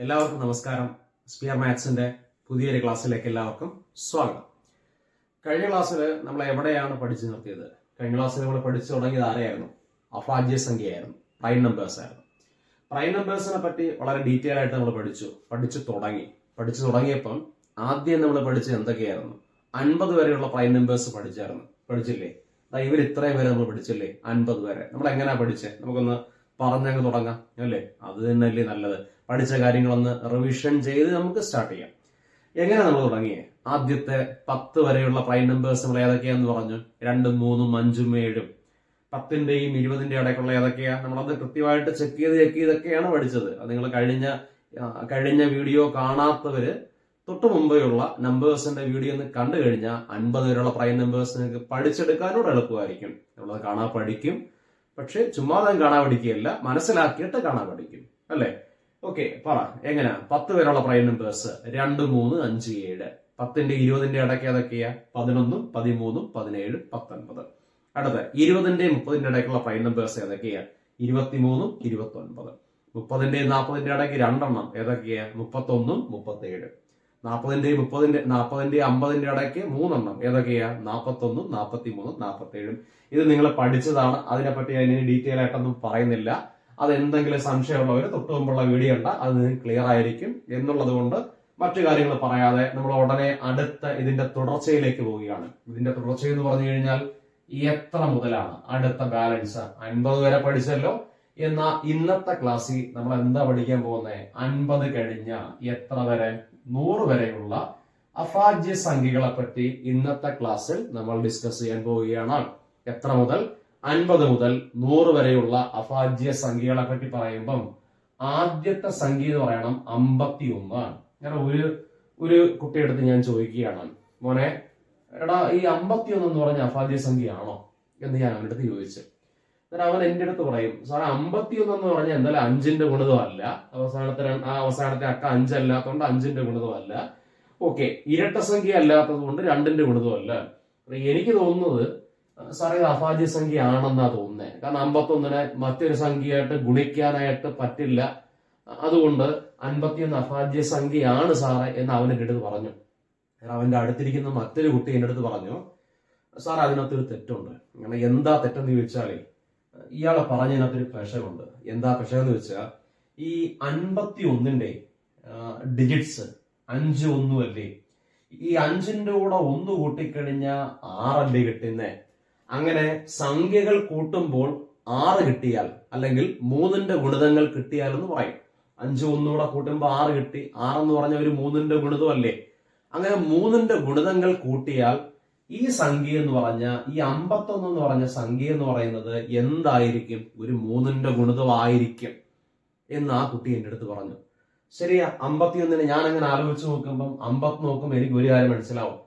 എല്ലാവർക്കും നമസ്കാരം. സ്പിയർ മാത്സിന്റെ പുതിയൊരു ക്ലാസ്സിലേക്ക് എല്ലാവർക്കും സ്വാഗതം. കഴിഞ്ഞ ക്ലാസ്സിൽ നമ്മൾ എവിടെയാണ് പഠിച്ചു നിർത്തിയത്? കഴിഞ്ഞ ക്ലാസ്സിൽ നമ്മൾ പഠിച്ചു തുടങ്ങിയത് ആരെയായിരുന്നു? അഫാജ്യ സംഖ്യയായിരുന്നു പ്രൈം നമ്പേഴ്സ് ആയിരുന്നു പ്രൈം നമ്പേഴ്സിനെ പറ്റി വളരെ ഡീറ്റെയിൽ ആയിട്ട് നമ്മൾ പഠിച്ചു. പഠിച്ചു തുടങ്ങി. പഠിച്ചു തുടങ്ങിയപ്പം ആദ്യം നമ്മൾ പഠിച്ചത് എന്തൊക്കെയായിരുന്നു? അൻപത് വരെയുള്ള പ്രൈം നമ്പേഴ്സ് പഠിച്ചായിരുന്നു. പഠിച്ചില്ലേ? ഇവർ ഇത്രയും വരെ നമ്മൾ പഠിച്ചില്ലേ? അൻപത് വരെ. നമ്മൾ എങ്ങനെയാ പഠിച്ചത് നമുക്കൊന്ന് പറഞ്ഞങ്ങ് തുടങ്ങാം അല്ലേ? അത് തന്നെയല്ലേ നല്ലത്. പഠിച്ച കാര്യങ്ങളൊന്ന് റിവിഷൻ ചെയ്ത് നമുക്ക് സ്റ്റാർട്ട് ചെയ്യാം. എങ്ങനെ നമ്മൾ തുടങ്ങിയേ? ആദ്യത്തെ പത്ത് വരെയുള്ള പ്രൈം നമ്പേഴ്സ് നമ്മൾ ഏതൊക്കെയാന്ന് പറഞ്ഞു. രണ്ടും മൂന്നും അഞ്ചും ഏഴും. പത്തിന്റെയും ഇരുപതിന്റെയും ഇടയ്ക്കുള്ള ഏതൊക്കെയാ? നമ്മളത് കൃത്യമായിട്ട് ചെക്ക് ചെയ്ത് ചെക്ക് ചെയ്തൊക്കെയാണ് പഠിച്ചത്. അത് നിങ്ങൾ കഴിഞ്ഞ കഴിഞ്ഞ വീഡിയോ കാണാത്തവര് തൊട്ട് മുമ്പെയുള്ള നമ്പേഴ്സിന്റെ വീഡിയോ ഒന്ന് കണ്ടു കഴിഞ്ഞാൽ അൻപത് വരെയുള്ള പ്രൈം നമ്പേഴ്സ് നിങ്ങൾക്ക് പഠിച്ചെടുക്കാനോട് എളുപ്പമായിരിക്കും. നമ്മളത് കാണാൻ പഠിക്കും. പക്ഷെ ചുമ്മാതെ കാണാൻ പഠിക്കുകയല്ല മനസ്സിലാക്കിയിട്ട് കാണാൻ പഠിക്കും. അല്ലേ? ഓക്കെ പറ എങ്ങനെയാ പത്ത് പേരുള്ള പ്രൈം നമ്പേഴ്സ് രണ്ട് മൂന്ന് അഞ്ച് ഏഴ്. പത്തിന്റെ ഇരുപതിന്റെ ഇടയ്ക്ക് ഏതൊക്കെയാ? പതിനൊന്നും പതിമൂന്നും പതിനേഴും പത്തൊൻപത്. അടുത്ത ഇരുപതിന്റെയും മുപ്പതിന്റെ ഇടയ്ക്കുള്ള പ്രൈം നമ്പേഴ്സ് ഏതൊക്കെയാ? ഇരുപത്തിമൂന്നും ഇരുപത്തി ഒൻപത് മുപ്പതിന്റെയും നാൽപ്പതിന്റെ ഇടയ്ക്ക് രണ്ടെണ്ണം ഏതൊക്കെയാ? മുപ്പത്തൊന്നും മുപ്പത്തേഴ്. നാൽപ്പതിന്റെയും മുപ്പതിന്റെ നാൽപ്പതിന്റെയും അമ്പതിന്റെ ഇടയ്ക്ക് മൂന്നെണ്ണം. ഏതൊക്കെയാ? നാൽപ്പത്തൊന്നും നാൽപ്പത്തി മൂന്നും നാൽപ്പത്തേഴും ഇത് നിങ്ങൾ പഠിച്ചതാണ്. അതിനെപ്പറ്റി ഞാൻ ഇനി ഡീറ്റെയിൽ ആയിട്ടൊന്നും പറയുന്നില്ല. അത് എന്തെങ്കിലും സംശയമുള്ളവർ തൊട്ട് മുമ്പുള്ള വീഡിയോ ഉണ്ട്. അത് നിങ്ങൾക്ക് ക്ലിയർ ആയിരിക്കും എന്നുള്ളത് കൊണ്ട് മറ്റു കാര്യങ്ങൾ പറയാതെ നമ്മൾ ഉടനെ അടുത്ത ഇതിന്റെ തുടർച്ചയിലേക്ക് പോവുകയാണ്. ഇതിന്റെ തുടർച്ച എന്ന് പറഞ്ഞു കഴിഞ്ഞാൽ എത്ര മുതലാണ് അടുത്ത ബാലൻസ് അൻപത് വരെ പഠിച്ചല്ലോ. എന്നാ ഇന്നത്തെ ക്ലാസ്സിൽ നമ്മൾ എന്താ പഠിക്കാൻ പോകുന്നത് അൻപത് കഴിഞ്ഞ എത്ര വരെ? നൂറ് വരെയുള്ള അഫാജ്യ സംഖ്യകളെ പറ്റി ഇന്നത്തെ ക്ലാസ്സിൽ നമ്മൾ ഡിസ്കസ് ചെയ്യാൻ പോവുകയാണ്. എത്ര മുതൽ? അൻപത് മുതൽ നൂറ് വരെയുള്ള അഫാജ്യ സംഖ്യകളെ പറ്റി പറയുമ്പം ആദ്യത്തെ സംഖ്യ എന്ന് പറയണം അമ്പത്തി ഒന്ന് ഞാൻ ഒരു ഒരു കുട്ടിയെടുത്ത് ഞാൻ ചോദിക്കുകയാണ്. മോനെ എടാ ഈ അമ്പത്തി ഒന്ന് എന്ന് പറഞ്ഞ സംഖ്യ സംഖ്യയാണോ? എന്ന് ഞാൻ അവരുടെ ചോദിച്ചു. എന്നിട്ട് അവൻ എന്റെ അടുത്ത് പറയും സാറെ അമ്പത്തി ഒന്ന് എന്ന് പറഞ്ഞാൽ എന്തായാലും അഞ്ചിന്റെ ഗുണിതമല്ല. അവസാനത്തെ ആ അവസാനത്തെ അക്ക അഞ്ചല്ലാത്തതുകൊണ്ട് അഞ്ചിന്റെ ഗുണിതമല്ല. ഓക്കെ ഇരട്ട സംഖ്യ അല്ലാത്തത് കൊണ്ട് രണ്ടിന്റെ ഗുണിതമല്ല. അല്ല എനിക്ക് തോന്നുന്നത് സാറേ ഇത് അഭാജ്യ സംഖ്യ ആണെന്നാ തോന്നുന്നത് കാരണം അമ്പത്തൊന്നിനെ മറ്റൊരു സംഖ്യയായിട്ട് ഗുണിക്കാനായിട്ട് പറ്റില്ല. അതുകൊണ്ട് അൻപത്തിയൊന്ന് അഭാജ്യ സംഖ്യയാണ് സാറേ എന്ന് അവൻ എന്റെ അടുത്ത് പറഞ്ഞു. അവന്റെ അടുത്തിരിക്കുന്ന മറ്റൊരു കുട്ടി എന്റെ അടുത്ത് പറഞ്ഞു സാർ അതിനകത്തൊരു തെറ്റുണ്ട്. അങ്ങനെ എന്താ തെറ്റെന്ന് ചോദിച്ചാലേ ഇയാളെ പറഞ്ഞതിനകത്തൊരു പെശകുണ്ട് എന്താ പെശകെന്ന് വെച്ചാൽ ഈ അൻപത്തി ഒന്നിന്റെ ഡിജിറ്റ്സ് അഞ്ച് ഒന്നു അല്ലേ? ഈ അഞ്ചിന്റെ കൂടെ ഒന്ന് കൂട്ടിക്കഴിഞ്ഞാൽ ആറല്ലേ കിട്ടുന്നേ? അങ്ങനെ സംഖ്യകൾ കൂട്ടുമ്പോൾ ആറ് കിട്ടിയാൽ അല്ലെങ്കിൽ മൂന്നിന്റെ ഗുണിതങ്ങൾ കിട്ടിയാൽ എന്ന് പറയും. അഞ്ച് ഒന്നുകൂടെ കൂട്ടുമ്പോൾ ആറ് കിട്ടി. ആറെന്ന് പറഞ്ഞ ഒരു മൂന്നിന്റെ ഗുണിതമല്ലേ? അങ്ങനെ മൂന്നിന്റെ ഗുണിതങ്ങൾ കൂട്ടിയാൽ ഈ സംഖ്യ എന്ന് പറഞ്ഞ ഈ അമ്പത്തൊന്ന് എന്ന് പറഞ്ഞ സംഖ്യ എന്ന് പറയുന്നത് എന്തായിരിക്കും? ഒരു മൂന്നിന്റെ ഗുണിതമായിരിക്കും എന്ന് ആ കുട്ടി എന്റെ അടുത്ത് പറഞ്ഞു. ശരിയാ അമ്പത്തിയൊന്നിന് ഞാൻ അങ്ങനെ ആലോചിച്ച് നോക്കുമ്പം അമ്പത് നോക്കുമ്പോൾ എനിക്ക് ഒരു കാര്യം മനസ്സിലാവും.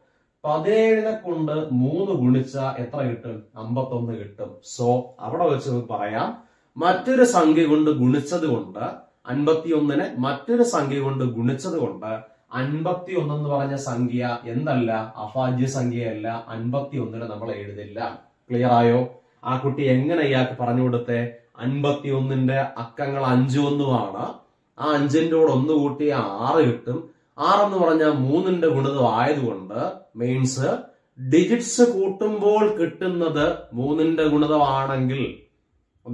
പതിനേഴിനെ കൊണ്ട് മൂന്ന് ഗുണിച്ച എത്ര കിട്ടും? അമ്പത്തൊന്ന് കിട്ടും. സോ അവിടെ വെച്ച് നമുക്ക് പറയാം മറ്റൊരു സംഖ്യ കൊണ്ട് ഗുണിച്ചത് കൊണ്ട് അൻപത്തിയൊന്നിനെ മറ്റൊരു സംഖ്യ കൊണ്ട് ഗുണിച്ചത് കൊണ്ട് അൻപത്തി ഒന്നെന്ന് പറഞ്ഞ സംഖ്യ എന്തല്ല? അഭാജ്യ സംഖ്യയല്ല അൻപത്തി ഒന്നിനെ നമ്മൾ എഴുതില്ല. ക്ലിയർ ആയോ? ആ കുട്ടി എങ്ങനെ ഇയാൾക്ക് പറഞ്ഞു കൊടുത്തെ? അൻപത്തി ഒന്നിന്റെ അക്കങ്ങൾ അഞ്ചു ഒന്നുമാണ് ആ അഞ്ചിന്റെ കൂടെ ഒന്ന് കൂട്ടി ആറ് കിട്ടും. ആറെന്ന് പറഞ്ഞാൽ മൂന്നിന്റെ ഗുണിതം ആയതുകൊണ്ട് മീൻസ് ഡിജിറ്റ്സ് കൂട്ടുമ്പോൾ കിട്ടുന്നത് മൂന്നിന്റെ ഗുണിതമാണെങ്കിൽ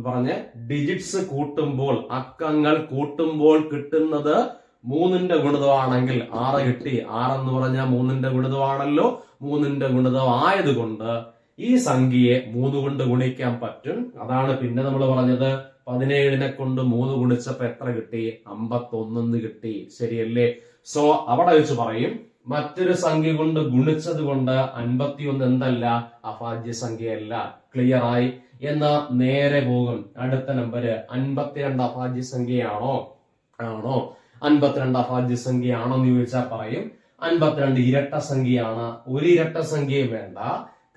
പറഞ്ഞ് ഡിജിറ്റ്സ് കൂട്ടുമ്പോൾ അക്കങ്ങൾ കൂട്ടുമ്പോൾ കിട്ടുന്നത് മൂന്നിന്റെ ഗുണിതമാണെങ്കിൽ ആറ് കിട്ടി. ആറെന്ന് പറഞ്ഞാൽ മൂന്നിന്റെ ഗുണിതമാണല്ലോ. മൂന്നിന്റെ ഗുണിതം ആയതുകൊണ്ട് ഈ സംഖ്യയെ മൂന്ന് കൊണ്ട് ഗുണിക്കാൻ പറ്റും. അതാണ് പിന്നെ നമ്മൾ പറഞ്ഞത്. പതിനേഴിനെ കൊണ്ട് മൂന്ന് ഗുണിച്ചപ്പോ എത്ര കിട്ടി? അമ്പത്തൊന്നെന്ന് കിട്ടി. ശരിയല്ലേ? സോ അവിടെ വെച്ച് പറയും. മറ്റൊരു സംഖ്യ കൊണ്ട് ഗുണിച്ചത് കൊണ്ട് അൻപത്തിയൊന്ന് എന്തല്ല? അഭാജ്യ സംഖ്യയല്ല. ക്ലിയർ ആയി? എന്നാ നേരെ പോകും. അടുത്ത നമ്പര് അൻപത്തിരണ്ട് അഭാജ്യ സംഖ്യയാണോ? ആണോ? അൻപത്തിരണ്ട് അഭാജ്യ സംഖ്യയാണോ എന്ന് ചോദിച്ചാൽ പറയും. അൻപത്തിരണ്ട് ഇരട്ട സംഖ്യയാണ്. ഒരു ഇരട്ട സംഖ്യ വേണ്ട.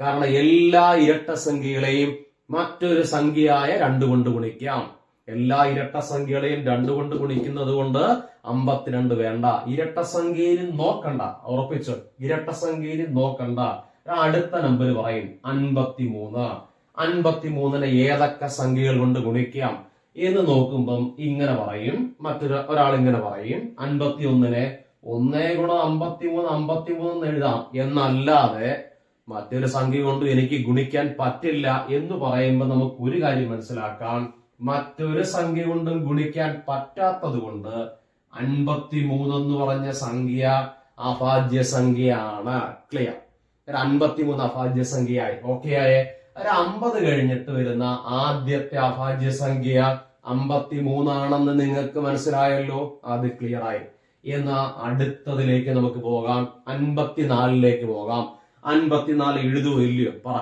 കാരണം എല്ലാ ഇരട്ട സംഖ്യകളെയും മറ്റൊരു സംഖ്യയായ രണ്ട് കൊണ്ട് ഗുണിക്കാം. എല്ലാ ഇരട്ട സംഖ്യകളെയും രണ്ട് കൊണ്ട് ഗുണിക്കുന്നത് കൊണ്ട് അമ്പത്തിരണ്ട് വേണ്ട. ഇരട്ട സംഖ്യയിൽ നോക്കണ്ട. ഉറപ്പിച്ചു? ഇരട്ട സംഖ്യയിൽ നോക്കണ്ട. അടുത്ത നമ്പർ പറയും. അൻപത്തിമൂന്ന്. അൻപത്തിമൂന്നിനെ അൻപത്തി മൂന്നിനെ ഏതൊക്കെ സംഖ്യകൾ കൊണ്ട് ഗുണിക്കാം? എന്ന് നോക്കുമ്പം ഇങ്ങനെ പറയും. മറ്റൊരു ഒരാൾ ഇങ്ങനെ പറയും. അൻപത്തി ഒന്നിനെ ഒന്നേ ഗുണം അമ്പത്തി മൂന്ന് അമ്പത്തി മൂന്ന് എഴുതാം. എന്നല്ലാതെ മറ്റൊരു സംഖ്യ കൊണ്ട് എനിക്ക് ഗുണിക്കാൻ പറ്റില്ല എന്ന് പറയുമ്പോൾ നമുക്ക് ഒരു കാര്യം മനസ്സിലാക്കാം. മറ്റൊരു സംഖ്യ കൊണ്ടും ഗുണിക്കാൻ പറ്റാത്തത് കൊണ്ട് അൻപത്തി മൂന്ന് പറഞ്ഞ സംഖ്യ അഭാജ്യ സംഖ്യയാണ് ക്ലിയർ അൻപത്തി മൂന്ന് അഭാജ്യ സംഖ്യയായി ഓക്കെ ആയേ? ഒരു അമ്പത് കഴിഞ്ഞിട്ട് വരുന്ന ആദ്യത്തെ അഭാജ്യ സംഖ്യ അമ്പത്തി മൂന്നാണെന്ന് നിങ്ങൾക്ക് മനസ്സിലായല്ലോ? അത് ക്ലിയർ ആയി. എന്ന അടുത്തതിലേക്ക് നമുക്ക് പോകാം. അൻപത്തിനാലിലേക്ക് പോകാം. അൻപത്തിനാല് എഴുതുമോ ഇല്ലയോ? പറ.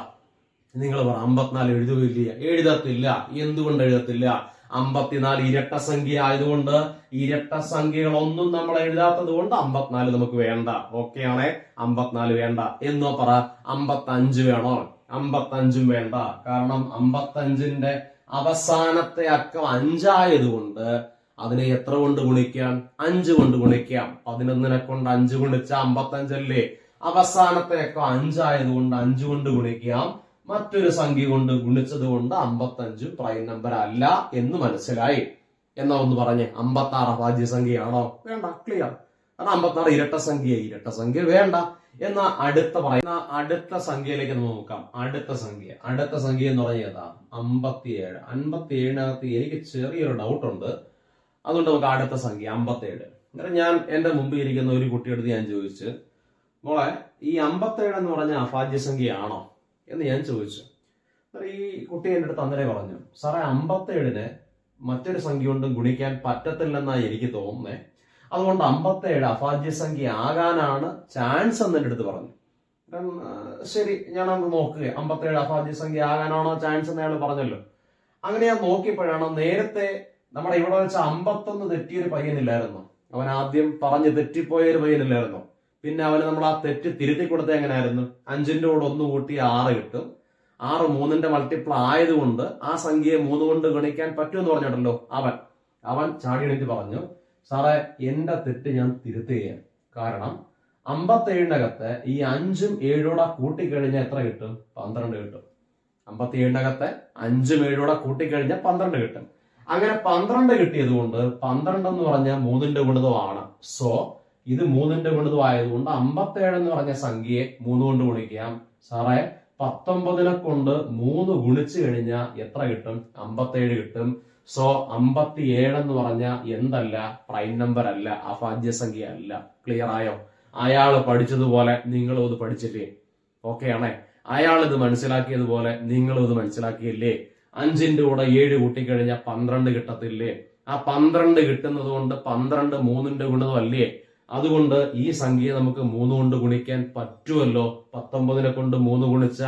നിങ്ങൾ പറ അമ്പത്തിനാല് എഴുതുമോ ഇല്ലയോ? എഴുതത്തില്ല. എന്തുകൊണ്ട് എഴുതത്തില്ല? അമ്പത്തിനാല് ഇരട്ട സംഖ്യ ആയതുകൊണ്ട് ഇരട്ട സംഖ്യകളൊന്നും നമ്മൾ എഴുതാത്തത് കൊണ്ട് അമ്പത്തിനാല് നമുക്ക് വേണ്ട. ഓക്കെ ആണേ? അമ്പത്തിനാല് വേണ്ട. എന്നോ പറ അമ്പത്തഞ്ച് വേണോ? അമ്പത്തഞ്ചും വേണ്ട. കാരണം അമ്പത്തഞ്ചിന്റെ അവസാനത്തെ അക്കം അഞ്ചായതുകൊണ്ട് അതിനെ എത്ര കൊണ്ട് ഗുണിക്കാം? അഞ്ച് കൊണ്ട് ഗുണിക്കാം. പതിനൊന്നിനെ കൊണ്ട് അഞ്ച് ഗുണിച്ച അമ്പത്തഞ്ചല്ലേ? അവസാനത്തെ അക്കം അഞ്ചായതുകൊണ്ട് അഞ്ച് കൊണ്ട് ഗുണിക്കാം. മറ്റൊരു സംഖ്യ കൊണ്ട് ഗുണിച്ചത് കൊണ്ട് അമ്പത്തഞ്ചും പ്രൈം നമ്പർ അല്ല എന്ന് മനസ്സിലായി. എന്നാ ഒന്ന് പറഞ്ഞ് അമ്പത്തി ആറ് അഭാജ്യ സംഖ്യയാണോ വേണ്ട ക്ലിയർ കാരണം അമ്പത്തി ആറ് ഇരട്ട സംഖ്യ ഇരട്ട സംഖ്യ വേണ്ട. എന്നാ അടുത്ത പറയുന്ന അടുത്ത സംഖ്യയിലേക്ക് നമുക്ക് നോക്കാം. അടുത്ത സംഖ്യ. അടുത്ത സംഖ്യ എന്ന് പറഞ്ഞാൽ ഏതാ? അമ്പത്തിയേഴ്. അമ്പത്തി ഏഴിനകത്ത് എനിക്ക് ചെറിയൊരു ഡൗട്ട് ഉണ്ട്. അതുകൊണ്ട് നമുക്ക് അടുത്ത സംഖ്യ അമ്പത്തേഴ് അങ്ങനെ ഞാൻ എന്റെ മുമ്പിൽ ഇരിക്കുന്ന ഒരു കുട്ടിയെടുത്ത് ഞാൻ ചോദിച്ചു മോളെ ഈ അമ്പത്തേഴ് എന്ന് പറഞ്ഞ അഭാജ്യ സംഖ്യയാണോ എന്ന് ഞാൻ ചോദിച്ചു. ഈ കുട്ടി എന്റെ അടുത്ത് അന്നേരം പറഞ്ഞു സാറേ അമ്പത്തേഴിന് മറ്റൊരു സംഖ്യ കൊണ്ടും ഗുണിക്കാൻ പറ്റത്തില്ലെന്നാണ് എനിക്ക് തോന്നുന്നേ. അതുകൊണ്ട് അമ്പത്തേഴ് അഭാജ്യ സംഖ്യ ആകാനാണ് ചാൻസ് എന്ന് എന്റെ അടുത്ത് പറഞ്ഞു. ശരി ഞാൻ അങ്ങ് നോക്കുക അമ്പത്തേഴ് അഭാജ്യ സംഖ്യ ആകാനാണോ ചാൻസ് എന്ന് അയാൾ പറഞ്ഞല്ലോ. അങ്ങനെ ഞാൻ നോക്കിയപ്പോഴാണ് നേരത്തെ നമ്മുടെ ഇവിടെ വെച്ച അമ്പത്തൊന്ന് തെറ്റിയൊരു പയ്യനില്ലായിരുന്നു. അവൻ ആദ്യം പറഞ്ഞ് തെറ്റിപ്പോയൊരു പയ്യനില്ലായിരുന്നു. പിന്നെ അവന് നമ്മൾ ആ തെറ്റ് തിരുത്തി കൊടുത്ത എങ്ങനെയായിരുന്നു? അഞ്ചിന്റെ കൂടെ ഒന്ന് കൂട്ടി ആറ് കിട്ടും. ആറ് മൂന്നിന്റെ മൾട്ടിപ്പിൾ ആയതുകൊണ്ട് ആ സംഖ്യയെ മൂന്ന് കൊണ്ട് ഗണിക്കാൻ പറ്റുമെന്ന് പറഞ്ഞിട്ടല്ലോ അവൻ. അവൻ ചാടി എണീറ്റ് പറഞ്ഞു. സാറേ എന്റെ തെറ്റ് ഞാൻ തിരുത്തുകയാണ്. കാരണം അമ്പത്തേഴിനകത്ത് ഈ അഞ്ചും ഏഴോടെ കൂട്ടിക്കഴിഞ്ഞാൽ എത്ര കിട്ടും? പന്ത്രണ്ട് കിട്ടും. അമ്പത്തിയേഴിനകത്ത് അഞ്ചും ഏഴോടെ കൂട്ടിക്കഴിഞ്ഞാൽ പന്ത്രണ്ട് കിട്ടും. അങ്ങനെ പന്ത്രണ്ട് കിട്ടിയത് കൊണ്ട് പന്ത്രണ്ട് എന്ന് പറഞ്ഞാൽ മൂന്നിന്റെ ഗുണിതമാണ് സോ ഇത് മൂന്നിന്റെ ഗുണിതം ആയതുകൊണ്ട് അമ്പത്തേഴ് എന്ന് പറഞ്ഞ സംഖ്യയെ മൂന്ന് കൊണ്ട് ഗുണിക്കാം. സാറേ പത്തൊമ്പതിനെ കൊണ്ട് മൂന്ന് ഗുണിച്ചു കഴിഞ്ഞാൽ എത്ര കിട്ടും? അമ്പത്തേഴ് കിട്ടും. സോ അമ്പത്തി എന്ന് പറഞ്ഞ എന്തല്ല? പ്രൈം നമ്പർ അല്ല. അഭാജ്യ സംഖ്യ അല്ല. ക്ലിയർ ആയോ? അയാൾ പഠിച്ചതുപോലെ നിങ്ങളും ഇത് പഠിച്ചില്ലേ? ഓക്കെ ആണേ. അയാൾ ഇത് മനസ്സിലാക്കിയതുപോലെ നിങ്ങളും ഇത് മനസ്സിലാക്കിയില്ലേ? അഞ്ചിന്റെ കൂടെ ഏഴ് കൂട്ടിക്കഴിഞ്ഞാൽ പന്ത്രണ്ട് കിട്ടത്തില്ലേ? ആ പന്ത്രണ്ട് കിട്ടുന്നത് കൊണ്ട് പന്ത്രണ്ട് മൂന്നിന്റെ അല്ലേ? അതുകൊണ്ട് ഈ സംഖ്യ നമുക്ക് മൂന്ന് കൊണ്ട് ഗുണിക്കാൻ പറ്റുമല്ലോ പത്തൊമ്പതിനെ കൊണ്ട് മൂന്ന് ഗുണിച്ച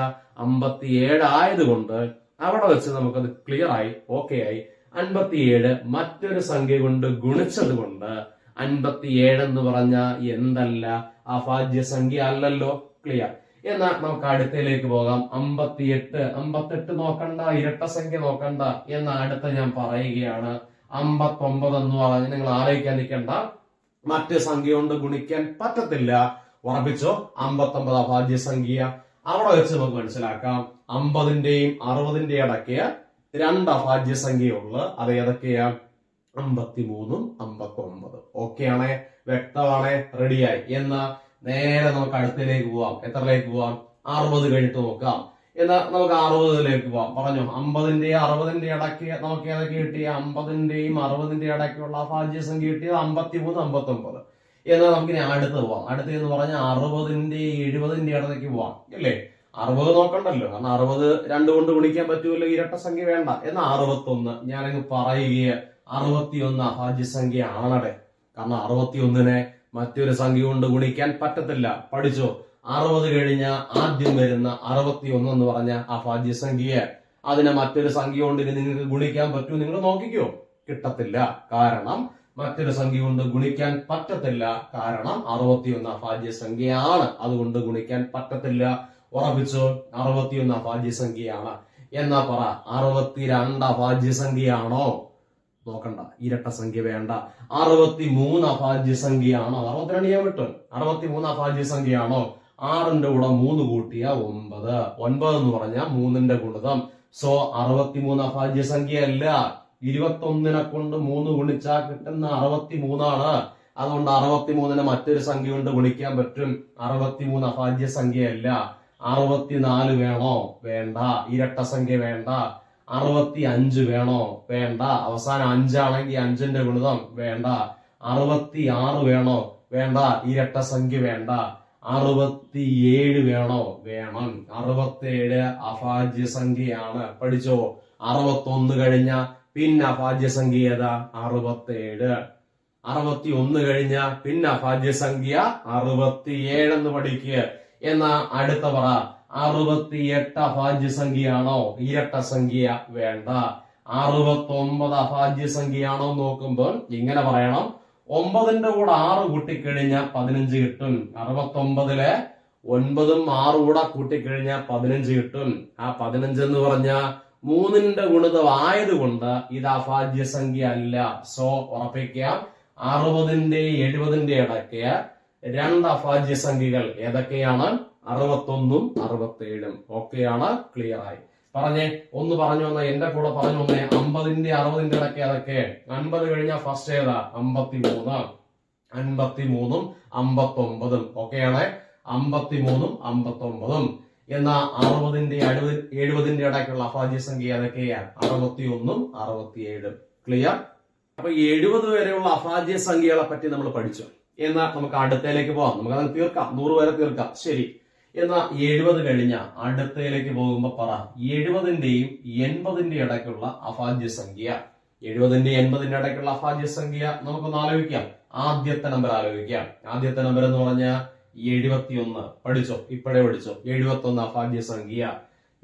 അമ്പത്തിയേഴ് ആയതുകൊണ്ട് അവിടെ വെച്ച് നമുക്കത് ക്ലിയർ ആയി ഓക്കെ ആയി. അൻപത്തിയേഴ് മറ്റൊരു സംഖ്യ കൊണ്ട് ഗുണിച്ചത് കൊണ്ട് അൻപത്തിയേഴ് എന്ന് പറഞ്ഞ എന്തല്ല? അഭാജ്യ സംഖ്യ അല്ലല്ലോ. ക്ലിയർ എന്നാൽ നമുക്ക് അടുത്തയിലേക്ക് പോകാം. അമ്പത്തിയെട്ട് അമ്പത്തെട്ട് നോക്കണ്ട ഇരട്ട സംഖ്യ നോക്കണ്ട എന്ന അടുത്ത ഞാൻ പറയുകയാണ്. അമ്പത്തൊമ്പത് എന്ന് പറഞ്ഞ് നിങ്ങൾ ആലോചിക്കാൻ നിൽക്കണ്ട. മറ്റ് സംഖ്യ കൊണ്ട് ഗുണിക്കാൻ പറ്റത്തില്ല. ഉറപ്പിച്ചോ? അമ്പത്തൊമ്പത് അഭാജ്യ സംഖ്യ. അവിടെ വെച്ച് നമുക്ക് മനസ്സിലാക്കാം. അമ്പതിന്റെയും അറുപതിന്റെയും അടക്കിയ രണ്ട് അഭാജ്യ സംഖ്യയുള്ള അത് ഏതൊക്കെയാ? അമ്പത്തി മൂന്നും അമ്പത്തി ഒമ്പത് ഓക്കെ ആണേ? വ്യക്തമാണേ? റെഡിയായി എന്നാ നേരെ നമുക്ക് അടുത്തതിലേക്ക് പോവാം. എത്രയിലേക്ക് പോവാം? അറുപത് കഴിഞ്ഞിട്ട് നോക്കാം. എന്നാ നമുക്ക് അറുപതിലേക്ക് പോവാം. പറഞ്ഞു? അമ്പതിന്റെയും അറുപതിന്റെ ഇടയ്ക്ക് നമുക്ക് ഏതൊക്കെ കിട്ടിയ അമ്പതിന്റെയും അറുപതിന്റെ ഇടയ്ക്കുള്ള അഭാജ്യ സംഖ്യ കിട്ടിയത് അമ്പത്തി മൂന്ന് അമ്പത്തി ഒമ്പത് എന്നാൽ നമുക്ക് ഇനി അടുത്ത് പോവാം. അടുത്ത് എന്ന് പറഞ്ഞാൽ അറുപതിന്റെ എഴുപതിന്റെ ഇടത്തേക്ക് പോവാം. അല്ലേ അറുപത് നോക്കണ്ടല്ലോ. കാരണം അറുപത് രണ്ട് കൊണ്ട് ഗുണിക്കാൻ പറ്റുമല്ലോ ഇരട്ട സംഖ്യ വേണ്ട. എന്നാൽ അറുപത്തൊന്ന്? ഞാനങ്ങ് പറയുകയെ അറുപത്തിയൊന്ന് അഭാജ്യ സംഖ്യ ആണടെ കാരണം അറുപത്തിയൊന്നിനെ മറ്റൊരു സംഖ്യ കൊണ്ട് ഗുണിക്കാൻ പറ്റത്തില്ല. പഠിച്ചോ? അറുപത് കഴിഞ്ഞ ആദ്യം വരുന്ന അറുപത്തിയൊന്ന് എന്ന് പറഞ്ഞ അഭാജ്യ സംഖ്യ അതിനെ മറ്റൊരു സംഖ്യ കൊണ്ട് ഇനി നിങ്ങൾക്ക് ഗുണിക്കാൻ പറ്റൂ. നിങ്ങൾ നോക്കിക്കോ. കിട്ടത്തില്ല. കാരണം മറ്റൊരു സംഖ്യ കൊണ്ട് ഗുണിക്കാൻ പറ്റത്തില്ല. കാരണം അറുപത്തിയൊന്ന് അഭാജ്യ സംഖ്യയാണ് അതുകൊണ്ട് ഗുണിക്കാൻ പറ്റത്തില്ല. ഉറപ്പിച്ചോ? അറുപത്തിയൊന്ന് അഭാജ്യ സംഖ്യയാണ് എന്നാ പറ അറുപത്തിരണ്ട് അഭാജ്യ സംഖ്യയാണോ നോക്കണ്ട ഇരട്ട സംഖ്യ വേണ്ട. അറുപത്തി മൂന്ന് അഭാജ്യസംഖ്യയാണോ അറുപത്തിരണ്ട് ഞാൻ വിട്ടു അറുപത്തി മൂന്ന് അഭാജ്യസംഖ്യയാണോ ആറിന്റെ കൂടെ മൂന്ന് കൂട്ടിയ ഒമ്പത്. ഒൻപത് എന്ന് പറഞ്ഞാൽ മൂന്നിന്റെ ഗുണിതം. സോ അറുപത്തിമൂന്ന് മൂന്ന് സംഖ്യ അല്ല ഇരുപത്തി ഒന്നിനെ കൊണ്ട് മൂന്ന് ഗുണിച്ചാൽ കിട്ടുന്ന അറുപത്തി മൂന്നാണ് അതുകൊണ്ട് അറുപത്തി മൂന്നിനെ മറ്റൊരു സംഖ്യ കൊണ്ട് ഗുണിക്കാൻ പറ്റും. അറുപത്തി മൂന്ന് അഭാജ്യസംഖ്യ സംഖ്യയല്ല അറുപത്തിനാല് വേണോ? വേണ്ട. ഇരട്ട സംഖ്യ വേണ്ട. അറുപത്തി അഞ്ച് വേണോ? വേണ്ട. അവസാനം അഞ്ചാണെങ്കിൽ അഞ്ചിന്റെ ഗുണിതം വേണ്ട. അറുപത്തി ആറ് വേണോ? വേണ്ട. ഇരട്ട സംഖ്യ വേണ്ട. അറുപത്തിയേഴ് വേണോ? വേണം. അറുപത്തിയേഴ് അഭാജ്യ സംഖ്യയാണ്. പഠിച്ചോ? അറുപത്തൊന്ന് കഴിഞ്ഞ പിന്നെ അഭാജ്യ സംഖ്യ ഏതാ? അറുപത്തേഴ്. അറുപത്തി ഒന്ന് കഴിഞ്ഞ പിന്നെ അഭാജ്യ സംഖ്യ അറുപത്തിയേഴെന്ന് പഠിക്കുക എന്നാ അടുത്ത പറ. അറുപത്തിയെട്ട് അഭാജ്യ സംഖ്യയാണോ? ഇരട്ട സംഖ്യ വേണ്ട. അറുപത്തി ഒമ്പത് അഭാജ്യ സംഖ്യയാണോ നോക്കുമ്പോൾ ഇങ്ങനെ പറയണം. ഒമ്പതിന്റെ കൂടെ ആറ് കൂട്ടിക്കഴിഞ്ഞാൽ പതിനഞ്ച് കിട്ടും. അറുപത്തി ഒമ്പതിലെ ഒൻപതും ആറും കൂടെ കൂട്ടിക്കഴിഞ്ഞാൽ പതിനഞ്ച് കിട്ടും. ആ പതിനഞ്ച് എന്ന് പറഞ്ഞ മൂന്നിന്റെ ഗുണിതം ആയതുകൊണ്ട് ഇത് അഭാജ്യ സംഖ്യ അല്ല. സോ ഉറപ്പിക്കാം. അറുപതിന്റെ എഴുപതിന്റെ ഇടയ്ക്ക് രണ്ട് അഭാജ്യ സംഖ്യകൾ ഏതൊക്കെയാണ്? അറുപത്തൊന്നും അറുപത്തേഴും ഒക്കെയാണ് ക്ലിയർ ആയി. പറഞ്ഞേ ഒന്ന് പറഞ്ഞു വന്ന എന്റെ കൂടെ പറഞ്ഞു വന്നേ അമ്പതിന്റെ അറുപതിന്റെ ഇടയ്ക്ക് അതൊക്കെ അൻപത് കഴിഞ്ഞ ഫസ്റ്റ് ഏതാ? അമ്പത്തി മൂന്ന് അൻപത്തി മൂന്നും അമ്പത്തൊമ്പതും ഒക്കെയാണ്. അമ്പത്തി മൂന്നും അമ്പത്തൊമ്പതും. എന്നാ അറുപതിന്റെ എഴുപത് എഴുപതിന്റെ ഇടയ്ക്കുള്ള അഭാജ്യ സംഖ്യ ഏതൊക്കെയാ? അറുപത്തി ഒന്നും അറുപത്തിയേഴും. ക്ലിയർ അപ്പൊ എഴുപത് വരെയുള്ള അഭാജ്യ സംഖ്യകളെ പറ്റി നമ്മൾ പഠിച്ചു. എന്നാ നമുക്ക് അടുത്തയിലേക്ക് പോവാം നമുക്ക് അത് തീർക്കാം. നൂറ് വരെ തീർക്കാം. ശരി. എന്നാ എഴുപത് കഴിഞ്ഞ അടുത്തയിലേക്ക് പോകുമ്പോ പറ. എഴുപതിന്റെയും എൺപതിന്റെ ഇടയ്ക്കുള്ള അഭാജ്യ സംഖ്യ എഴുപതിന്റെ എൺപതിന്റെ ഇടയ്ക്കുള്ള അഭാജ്യ സംഖ്യ നമുക്കൊന്ന് ആലോചിക്കാം. ആദ്യത്തെ നമ്പർ ആലോചിക്കാം. ആദ്യത്തെ നമ്പർ എന്ന് പറഞ്ഞാൽ എഴുപത്തിയൊന്ന്. പഠിച്ചോ? ഇപ്പോഴേ പഠിച്ചോ? എഴുപത്തി അഭാജ്യ സംഖ്യ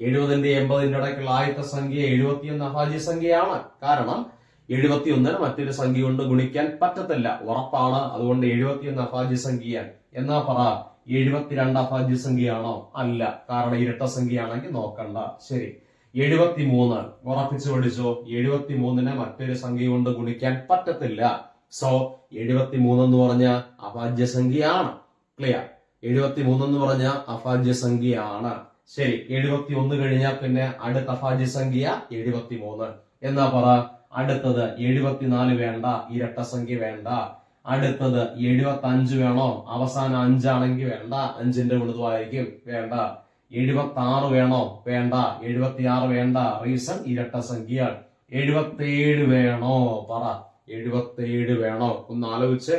എഴുപതിന്റെ എൺപതിന്റെ ഇടയ്ക്കുള്ള ആദ്യത്തെ സംഖ്യ എഴുപത്തിയൊന്ന് അഭാജ്യ സംഖ്യയാണ് കാരണം എഴുപത്തിയൊന്നിന് മറ്റൊരു സംഖ്യ കൊണ്ട് ഗുണിക്കാൻ പറ്റത്തില്ല. ഉറപ്പാണ്. അതുകൊണ്ട് എഴുപത്തിയൊന്ന് അഭാജ്യ സംഖ്യ. എന്നാ പറ എഴുപത്തിരണ്ട് അഭാജ്യ സംഖ്യയാണോ? അല്ല. കാരണം ഇരട്ട സംഖ്യയാണെങ്കിൽ നോക്കണ്ട. ശരി. എഴുപത്തി മൂന്ന് ഉറപ്പിച്ചു പഠിച്ചോ. എഴുപത്തി മൂന്നിനെ മറ്റൊരു സംഖ്യ കൊണ്ട് ഗുണിക്കാൻ പറ്റത്തില്ല. സോ എഴുപത്തി മൂന്ന് എന്ന് പറഞ്ഞ അഭാജ്യ സംഖ്യയാണ്. ക്ലിയർ എഴുപത്തി മൂന്ന് എന്ന് പറഞ്ഞ അഭാജ്യ സംഖ്യയാണ്. ശരി. എഴുപത്തി ഒന്ന് കഴിഞ്ഞാൽ പിന്നെ അടുത്ത അഭാജ്യ സംഖ്യ എഴുപത്തി മൂന്ന് എന്നാ പറ അടുത്തത് എഴുപത്തിനാല് വേണ്ട ഇരട്ട സംഖ്യ വേണ്ട. അടുത്തത് എഴുപത്തി അഞ്ച് വേണോ? അവസാനം അഞ്ചാണെങ്കിൽ വേണ്ട. അഞ്ചിന്റെ ഗുണിതമായിരിക്കും വേണ്ട. എഴുപത്തി ആറ് വേണോ? വേണ്ട. എഴുപത്തി ആറ് വേണ്ട. റീസൺ ഇരട്ട സംഖ്യ എഴുപത്തേഴ് വേണോ? പറ. എഴുപത്തേഴ് വേണോ? ഒന്ന് ആലോചിച്ച്.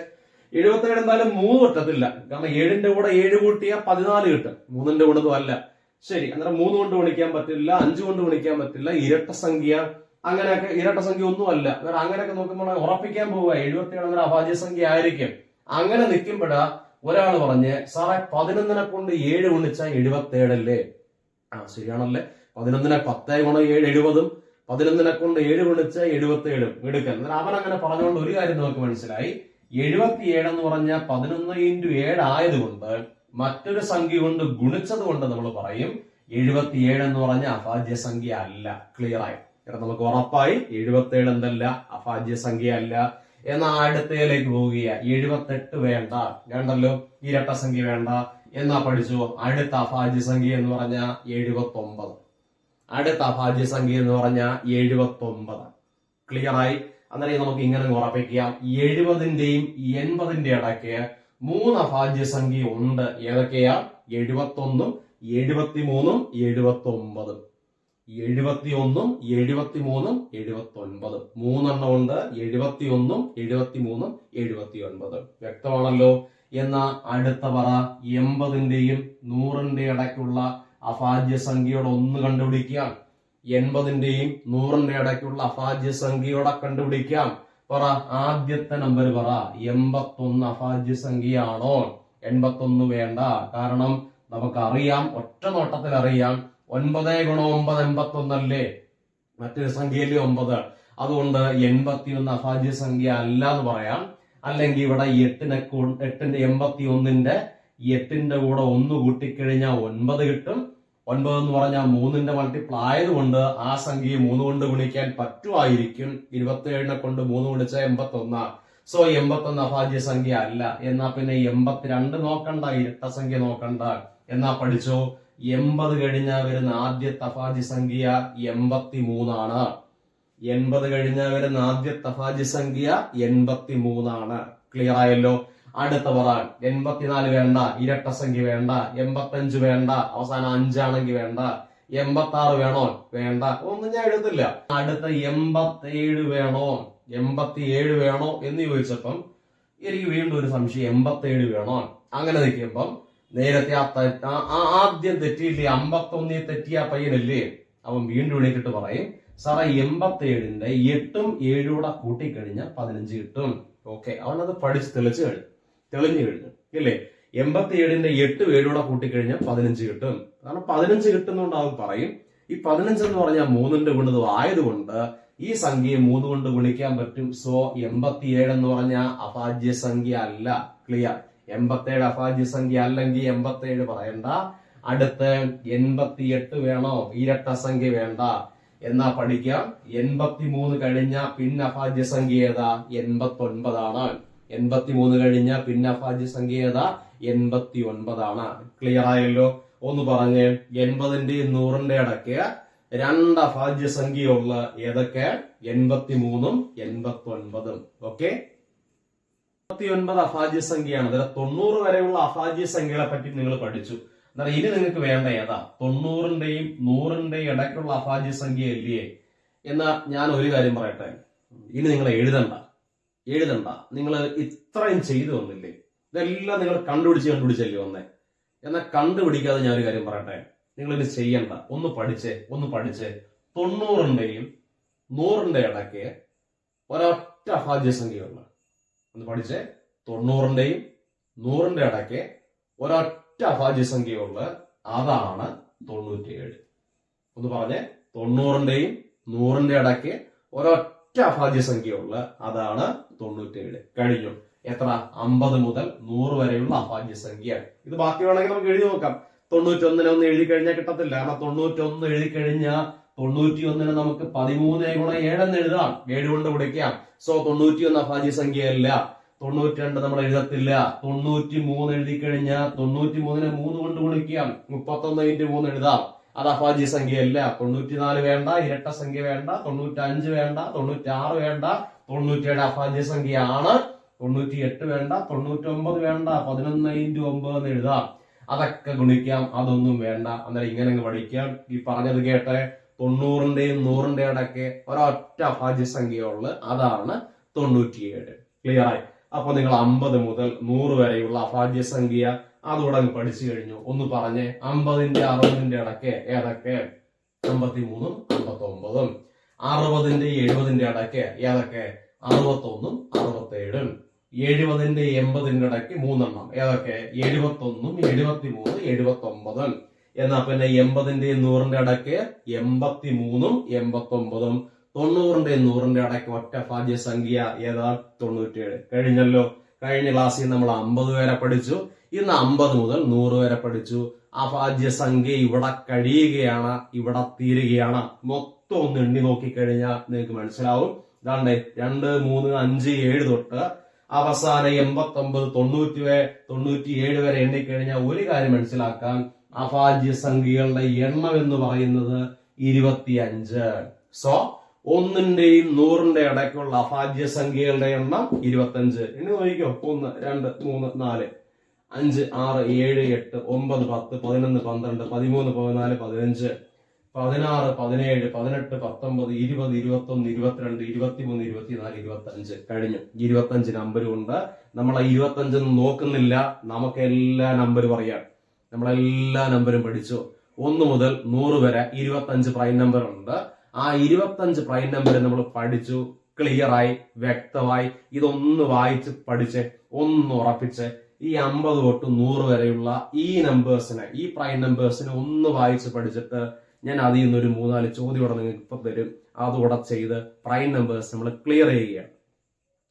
എഴുപത്തേഴ് എന്തായാലും മൂന്ന് കിട്ടത്തില്ല. കാരണം ഏഴിന്റെ കൂടെ ഏഴ് കൂട്ടിയാൽ പതിനാല് കിട്ടും. മൂന്നിന്റെ ഗുണിതം അല്ല ശരി അന്നേരം മൂന്ന് കൊണ്ട് ഗുണിക്കാൻ പറ്റില്ല അഞ്ച് കൊണ്ട് ഗുണിക്കാൻ പറ്റില്ല ഇരട്ട സംഖ്യ അങ്ങനെയൊക്കെ ഇരട്ട സംഖ്യ ഒന്നുമല്ല. കാരണം അങ്ങനെയൊക്കെ നോക്കുമ്പോൾ ഉറപ്പിക്കാൻ പോവുക. എഴുപത്തി ഏഴ് അഭാജ്യ സംഖ്യ ആയിരിക്കും. അങ്ങനെ നിൽക്കുമ്പോഴാ ഒരാൾ പറഞ്ഞ് സാറേ പതിനൊന്നിനെ കൊണ്ട് ഏഴ് ഗുണിച്ചാൽ എഴുപത്തി ഏഴല്ലേ ആ ശരിയാണല്ലേ. പതിനൊന്നിനെ പത്തേ ഗുണം ഏഴ് എഴുപതും പതിനൊന്നിനെ കൊണ്ട് ഏഴ് ഗുണിച്ച എഴുപത്തി ഏഴും എടുക്കൽ. എന്നാൽ അവൻ അങ്ങനെ പറഞ്ഞുകൊണ്ട് ഒരു കാര്യം നമുക്ക് മനസ്സിലായി. എഴുപത്തിയേഴ് എന്ന് പറഞ്ഞ പതിനൊന്ന് ഇന്റു ഏഴ് ആയതുകൊണ്ട് മറ്റൊരു സംഖ്യ കൊണ്ട് ഗുണിച്ചത് കൊണ്ട് നമ്മൾ പറയും എഴുപത്തിയേഴ് എന്ന് പറഞ്ഞ അഭാജ്യ സംഖ്യ അല്ല. ക്ലിയർ ആയി. നമുക്ക് ഉറപ്പായി എഴുപത്തേഴ് എന്തല്ല അഭാജ്യ സംഖ്യ അല്ല. എന്നാ അടുത്തയിലേക്ക് പോവുക എഴുപത്തെട്ട് വേണ്ട. വേണ്ടല്ലോ? ഇരട്ട സംഖ്യ വേണ്ട. എന്നാ പഠിച്ചു? അടുത്ത അഭാജ്യ സംഖ്യ എന്ന് പറഞ്ഞ എഴുപത്തി ഒമ്പത് അടുത്ത അഭാജ്യ സംഖ്യ എന്ന് പറഞ്ഞ എഴുപത്തി ഒമ്പത് ക്ലിയർ അന്നേരം നമുക്ക് ഇങ്ങനെ ഉറപ്പിക്കാം എഴുപതിന്റെയും എൺപതിന്റെ ഇടയ്ക്ക് മൂന്ന് അഭാജ്യ സംഖ്യ ഉണ്ട്. ഏതൊക്കെയാ? എഴുപത്തി ഒന്നും എഴുപത്തി മൂന്നും എഴുപത്തി ഒമ്പതും എഴുപത്തി ഒന്നും എഴുപത്തി മൂന്നും എഴുപത്തി ഒൻപതും മൂന്നെണ്ണം ഉണ്ട്. എഴുപത്തി ഒന്നും എഴുപത്തി മൂന്നും എഴുപത്തി ഒൻപതും വ്യക്തമാണല്ലോ? എന്നാ അടുത്ത പറ. എൺപതിന്റെയും നൂറിന്റെ ഇടയ്ക്കുള്ള അഭാജ്യ സംഖ്യയുടെ ഒന്ന് കണ്ടുപിടിക്കാം. എൺപതിന്റെയും നൂറിന്റെ ഇടയ്ക്കുള്ള അഭാജ്യ സംഖ്യയോടെ കണ്ടുപിടിക്കാം. പറ. ആദ്യത്തെ നമ്പർ പറ. എൺപത്തൊന്ന് അഭാജ്യ സംഖ്യയാണോ എൺപത്തൊന്ന് വേണ്ട. കാരണം നമുക്കറിയാം ഒറ്റ നോട്ടത്തിൽ അറിയാം ഒൻപത് ഗുണം ഒമ്പത് എൺപത്തൊന്നല്ലേ? മറ്റൊരു സംഖ്യയിലെ ഒമ്പത്. അതുകൊണ്ട് എൺപത്തിയൊന്ന് അഭാജ്യ സംഖ്യ അല്ല എന്ന് പറയാം. അല്ലെങ്കിൽ ഇവിടെ എട്ടിനെ എട്ടിന്റെ എൺപത്തി ഒന്നിന്റെ എട്ടിന്റെ കൂടെ ഒന്ന് കൂട്ടിക്കഴിഞ്ഞാൽ ഒൻപത് കിട്ടും. ഒൻപത് എന്ന് പറഞ്ഞാൽ മൂന്നിന്റെ മൾട്ടിപ്പിൾ ആയതുകൊണ്ട് ആ സംഖ്യയെ മൂന്ന് കൊണ്ട് ഗുണിക്കാൻ പറ്റുമായിരിക്കും. ഇരുപത്തി ഏഴിനെ കൊണ്ട് മൂന്ന് ഗുണിച്ചാൽ എൺപത്തി ഒന്ന് സോ എൺപത്തി ഒന്ന് അഭാജ്യ സംഖ്യ അല്ല. എന്നാ പിന്നെ എൺപത്തിരണ്ട് നോക്കണ്ട ഇരട്ട സംഖ്യ നോക്കണ്ട. എന്നാ പഠിച്ചോ? എൺപത് കഴിഞ്ഞാൽ വരുന്ന ആദ്യ തഫാജി സംഖ്യ എൺപത്തി മൂന്നാണ് എൺപത് കഴിഞ്ഞാൽ വരുന്ന ആദ്യ തഫാജി സംഖ്യ എൺപത്തി മൂന്നാണ് ക്ലിയർ ആയല്ലോ? അടുത്ത പറ എൺപത്തിനാല് വേണ്ട ഇരട്ട സംഖ്യ വേണ്ട എൺപത്തഞ്ച് വേണ്ട അവസാനം അഞ്ചാണെങ്കിൽ വേണ്ട എൺപത്തി ആറ് വേണോ? വേണ്ട. ഒന്നും ഞാൻ എഴുതത്തില്ല. അടുത്ത എൺപത്തേഴ് വേണോ? എൺപത്തിയേഴ് വേണോ എന്ന് ചോദിച്ചപ്പം എനിക്ക് വീണ്ടും ഒരു സംശയം എൺപത്തേഴ് വേണോ? അങ്ങനെ നിൽക്കുമ്പം നേരത്തെ ആ ആദ്യം തെറ്റിയില്ലേ? അമ്പത്തൊന്നിൽ തെറ്റിയ പയ്യനല്ലേ? അവൻ വീണ്ടും എണീറ്റിട്ട് പറയും സാറേ എൺപത്തേഴിന്റെ എട്ടും ഏഴും കൂടെ കൂട്ടിക്കഴിഞ്ഞാൽ പതിനഞ്ച് കിട്ടും. ഓക്കെ അത് പഠിച്ച് തെളിച്ചു കഴിഞ്ഞു. തെളിഞ്ഞു കഴിഞ്ഞു. ഇല്ലേ? എൺപത്തിയേഴിന്റെ എട്ട് ഏഴൂടെ കൂട്ടിക്കഴിഞ്ഞാൽ പതിനഞ്ച് കിട്ടും. കാരണം പതിനഞ്ച് കിട്ടുന്നതുകൊണ്ട് അവൻ പറയും ഈ പതിനഞ്ച് എന്ന് പറഞ്ഞാൽ മൂന്നിന്റെ ഗുണിതം ആയതുകൊണ്ട് ഈ സംഖ്യയെ മൂന്ന് കൊണ്ട് ഗുണിക്കാൻ പറ്റും. സോ എൺപത്തിയേഴ് എന്ന് പറഞ്ഞാൽ അഭാജ്യ സംഖ്യ അല്ല. ക്ലിയർ? എൺപത്തേഴ് അഭാജ്യ സംഖ്യ അല്ലെങ്കിൽ എൺപത്തേഴ് പറയണ്ട. അടുത്ത് എൺപത്തിയെട്ട് വേണോ? ഇരട്ട സംഖ്യ വേണ്ട. എന്നാ പഠിക്കാം. എൺപത്തി മൂന്ന് കഴിഞ്ഞ പിന്നെ അഭാജ്യ സംഖ്യ ഏതാ? എൺപത്തി ഒൻപതാണ് എൺപത്തി മൂന്ന് കഴിഞ്ഞ പിന്നെ അഭാജ്യ സംഖ്യ ഏതാ? എൺപത്തി ഒൻപതാണ് ക്ലിയർ ആയല്ലോ? ഒന്ന് പറഞ്ഞ് എൺപതിന്റെയും നൂറിന്റെ ഇടയ്ക്ക് രണ്ട് അഭാജ്യ സംഖ്യ ഉള്ള ഏതൊക്കെ? എൺപത്തി മൂന്നും എൺപത്തി ഒൻപതും ഓക്കെ എൺപത്തി ഒൻപത് അഭാജ്യ സംഖ്യയാണ്. അതായത് തൊണ്ണൂറ് വരെയുള്ള അഭാജ്യ സംഖ്യകളെ പറ്റി നിങ്ങൾ പഠിച്ചു. എന്നാൽ ഇനി നിങ്ങൾക്ക് വേണ്ട ഏതാ? തൊണ്ണൂറിന്റെയും നൂറിന്റെയും ഇടയ്ക്കുള്ള അഭാജ്യ സംഖ്യ അല്ലേ എന്നാ ഞാൻ ഒരു കാര്യം പറയട്ടെ. ഇനി നിങ്ങൾ എഴുതണ്ട. എഴുതണ്ട. നിങ്ങൾ ഇത്രയും ചെയ്തു വന്നില്ലേ ഇതെല്ലാം നിങ്ങൾ കണ്ടുപിടിച്ച് കണ്ടുപിടിച്ചല്ലേ വന്നേ? എന്നാൽ കണ്ടുപിടിക്കാതെ ഞാൻ ഒരു കാര്യം പറയട്ടെ. നിങ്ങൾ ഇത് ചെയ്യണ്ട. ഒന്ന് പഠിച്ചേ ഒന്ന് പഠിച്ചേ. തൊണ്ണൂറിന്റെയും നൂറിന്റെ ഇടയ്ക്ക് ഒരൊറ്റ അഭാജ്യ സംഖ്യയുള്ള ഒന്ന് പഠിച്ച്. തൊണ്ണൂറിന്റെയും നൂറിന്റെ ഇടയ്ക്ക് ഒരൊറ്റ അഭാജ്യ സംഖ്യയുള്ള അതാണ് തൊണ്ണൂറ്റിയേഴ്. ഒന്ന് പറഞ്ഞ്. തൊണ്ണൂറിന്റെയും നൂറിന്റെ ഇടയ്ക്ക് ഒരൊറ്റ അഭാജ്യ സംഖ്യയുള്ള അതാണ് തൊണ്ണൂറ്റിയേഴ്. കഴിഞ്ഞു. എത്ര? അമ്പത് മുതൽ നൂറ് വരെയുള്ള അഭാജ്യ സംഖ്യ. ഇത് ബാക്കി വേണമെങ്കിൽ നമുക്ക് എഴുതി നോക്കാം. തൊണ്ണൂറ്റി ഒന്നിനെ ഒന്ന് എഴുതി കഴിഞ്ഞാൽ കിട്ടത്തില്ല. കാരണം തൊണ്ണൂറ്റി ഒന്ന് എഴുതി കഴിഞ്ഞാൽ തൊണ്ണൂറ്റി ഒന്നിന് നമുക്ക് പതിമൂന്ന് ഗുണം ഏഴെന്ന് എഴുതാം. ഏഴ് കൊണ്ട് കുടിക്കാം സോ തൊണ്ണൂറ്റി ഒന്ന് അഭാജ്യ സംഖ്യയല്ല. തൊണ്ണൂറ്റി രണ്ട് നമ്മൾ എഴുതത്തില്ല. തൊണ്ണൂറ്റി മൂന്ന് എഴുതി കഴിഞ്ഞാൽ തൊണ്ണൂറ്റി മൂന്നിനെ മൂന്ന് കൊണ്ട് ഗുണിക്കാം മുപ്പത്തൊന്ന് ഇന്റു മൂന്ന് എഴുതാം. അത് അഭാജ്യ സംഖ്യയല്ല. തൊണ്ണൂറ്റിനാല് വേണ്ട ഇരട്ട സംഖ്യ വേണ്ട തൊണ്ണൂറ്റി അഞ്ച് വേണ്ട തൊണ്ണൂറ്റി ആറ് വേണ്ട തൊണ്ണൂറ്റിയേഴ് അഭാജ്യ സംഖ്യയാണ്. തൊണ്ണൂറ്റി എട്ട് വേണ്ട തൊണ്ണൂറ്റി ഒമ്പത് വേണ്ട പതിനൊന്ന് ഇന്റു ഒമ്പത് എന്ന് എഴുതാം. അതൊക്കെ ഗുണിക്കാം. അതൊന്നും വേണ്ട. അന്നേരം ഇങ്ങനെ പഠിക്കാം. ഈ പറഞ്ഞത് കേട്ടെ? തൊണ്ണൂറിന്റെയും നൂറിന്റെയും ഇടയ്ക്ക് ഒരൊറ്റ അഭാജ്യ സംഖ്യയുള്ളു അതാണ് തൊണ്ണൂറ്റിയേഴ്. ക്ലിയർ ആയി? അപ്പൊ നിങ്ങൾ അമ്പത് മുതൽ നൂറ് വരെയുള്ള അഭാജ്യ സംഖ്യ അതോടെ അങ്ങ് പഠിച്ചു കഴിഞ്ഞു. ഒന്ന് പറഞ്ഞേ അമ്പതിന്റെ അറുപതിന്റെ ഇടയ്ക്ക് ഏതൊക്കെ? അമ്പത്തി മൂന്നും അമ്പത്തി ഒമ്പതും അറുപതിന്റെ എഴുപതിന്റെ ഇടയ്ക്ക് ഏതൊക്കെ? അറുപത്തൊന്നും അറുപത്തേഴും. എഴുപതിന്റെ എൺപതിന്റെ ഇടയ്ക്ക് മൂന്നെണ്ണം. ഏതൊക്കെ? എഴുപത്തൊന്നും എഴുപത്തി മൂന്ന് എഴുപത്തി ഒമ്പതും എന്നാ പിന്നെ എൺപതിന്റെയും നൂറിന്റെ ഇടയ്ക്ക് എൺപത്തി മൂന്നും എൺപത്തി ഒമ്പതും തൊണ്ണൂറിന്റെയും നൂറിന്റെ ഇടയ്ക്ക് ഒറ്റ ഭാഗ്യ സംഖ്യ ഏതാ? തൊണ്ണൂറ്റിയേഴ്. കഴിഞ്ഞല്ലോ. കഴിഞ്ഞ ക്ലാസ്സിൽ നമ്മൾ അമ്പത് വരെ പഠിച്ചു. ഇന്ന് അമ്പത് മുതൽ നൂറ് വരെ പഠിച്ചു. അഭാജ്യ സംഖ്യ ഇവിടെ കഴിയുകയാണ് ഇവിടെ തീരുകയാണ്. മൊത്തം ഒന്ന് എണ്ണി നോക്കിക്കഴിഞ്ഞാൽ നിങ്ങൾക്ക് മനസ്സിലാവും. ഇതാണ്ട് രണ്ട് മൂന്ന് അഞ്ച് ഏഴ് തൊട്ട് അവസാനം എൺപത്തി ഒമ്പത് തൊണ്ണൂറ്റി തൊണ്ണൂറ്റി ഏഴ് വരെ എണ്ണിക്കഴിഞ്ഞാൽ ഒരു കാര്യം മനസ്സിലാക്കാം. അഭാജ്യ സംഖ്യകളുടെ എണ്ണം എന്ന് പറയുന്നത് ഇരുപത്തിയഞ്ച്. സോ ഒന്നിന്റെയും നൂറിന്റെ ഇടയ്ക്കുള്ള അഭാജ്യ സംഖ്യകളുടെ എണ്ണം ഇരുപത്തഞ്ച് ഇനി നോക്കിക്കോ. ഒന്ന് രണ്ട് മൂന്ന് നാല് അഞ്ച് ആറ് ഏഴ് എട്ട് ഒമ്പത് പത്ത് പതിനൊന്ന് പന്ത്രണ്ട് പതിമൂന്ന് പതിനാല് പതിനഞ്ച് പതിനാറ് പതിനേഴ് പതിനെട്ട് പത്തൊമ്പത് ഇരുപത് ഇരുപത്തൊന്ന് ഇരുപത്തിരണ്ട് ഇരുപത്തിമൂന്ന് ഇരുപത്തിനാല് ഇരുപത്തഞ്ച് കഴിഞ്ഞു. ഇരുപത്തഞ്ച് നമ്പരും ഉണ്ട്. നമ്മൾ ആ ഇരുപത്തഞ്ചൊന്നും നോക്കുന്നില്ല. നമുക്ക് എല്ലാ നമ്പരും അറിയാം. നമ്മളെല്ലാ നമ്പരും പഠിച്ചു. ഒന്ന് മുതൽ നൂറ് വരെ ഇരുപത്തഞ്ച് പ്രൈം നമ്പർ ഉണ്ട്. ആ ഇരുപത്തഞ്ച് പ്രൈം നമ്പർ നമ്മൾ പഠിച്ചു. ക്ലിയറായി വ്യക്തമായി ഇതൊന്ന് വായിച്ച് പഠിച്ച് ഒന്ന് ഉറപ്പിച്ച് ഈ അമ്പത് തൊട്ട് നൂറ് വരെയുള്ള ഈ നമ്പേഴ്സിനെ ഈ പ്രൈം നമ്പേഴ്സിനെ ഒന്ന് വായിച്ച് പഠിച്ചിട്ട് ഞാൻ അതിൽ നിന്നൊരു മൂന്നാൽ ചോദ്യം ഇവിടെ നിങ്ങൾക്ക് ഇപ്പൊ തരും. അതുകൂടെ ചെയ്ത് പ്രൈം നമ്പേഴ്സ് നമ്മൾ ക്ലിയർ ചെയ്യുകയാണ്.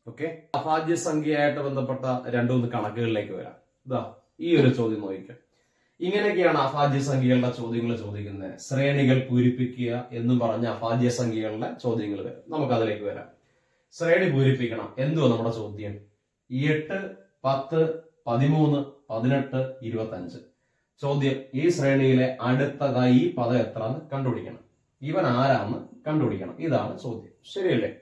ഓക്കെ അഭാജ്യ സംഖ്യയായിട്ട് ബന്ധപ്പെട്ട രണ്ടു മൂന്ന് കണക്കുകളിലേക്ക് വരാം. ഇതാ ഈ ഒരു ചോദ്യം നോക്കിക്കാം. ഇങ്ങനെയൊക്കെയാണ് അഭാജ്യ സംഖ്യകളുടെ ചോദ്യങ്ങൾ ചോദിക്കുന്നത്. ശ്രേണികൾ പൂരിപ്പിക്കുക എന്ന് പറഞ്ഞ അഭാജ്യ സംഖ്യകളുടെ ചോദ്യങ്ങൾ വരും. നമുക്ക് അതിലേക്ക് വരാം. ശ്രേണി പൂരിപ്പിക്കണം. എന്തുവാ നമ്മുടെ ചോദ്യം? എട്ട് പത്ത് പതിമൂന്ന് പതിനെട്ട് ഇരുപത്തഞ്ച്. ചോദ്യം ഈ ശ്രേണിയിലെ അടുത്തതായി ഈ പദം എത്രന്ന് കണ്ടുപിടിക്കണം. ഇവൻ ആരാന്ന് കണ്ടുപിടിക്കണം. ഇതാണ് ചോദ്യം. ശരിയല്ലേ?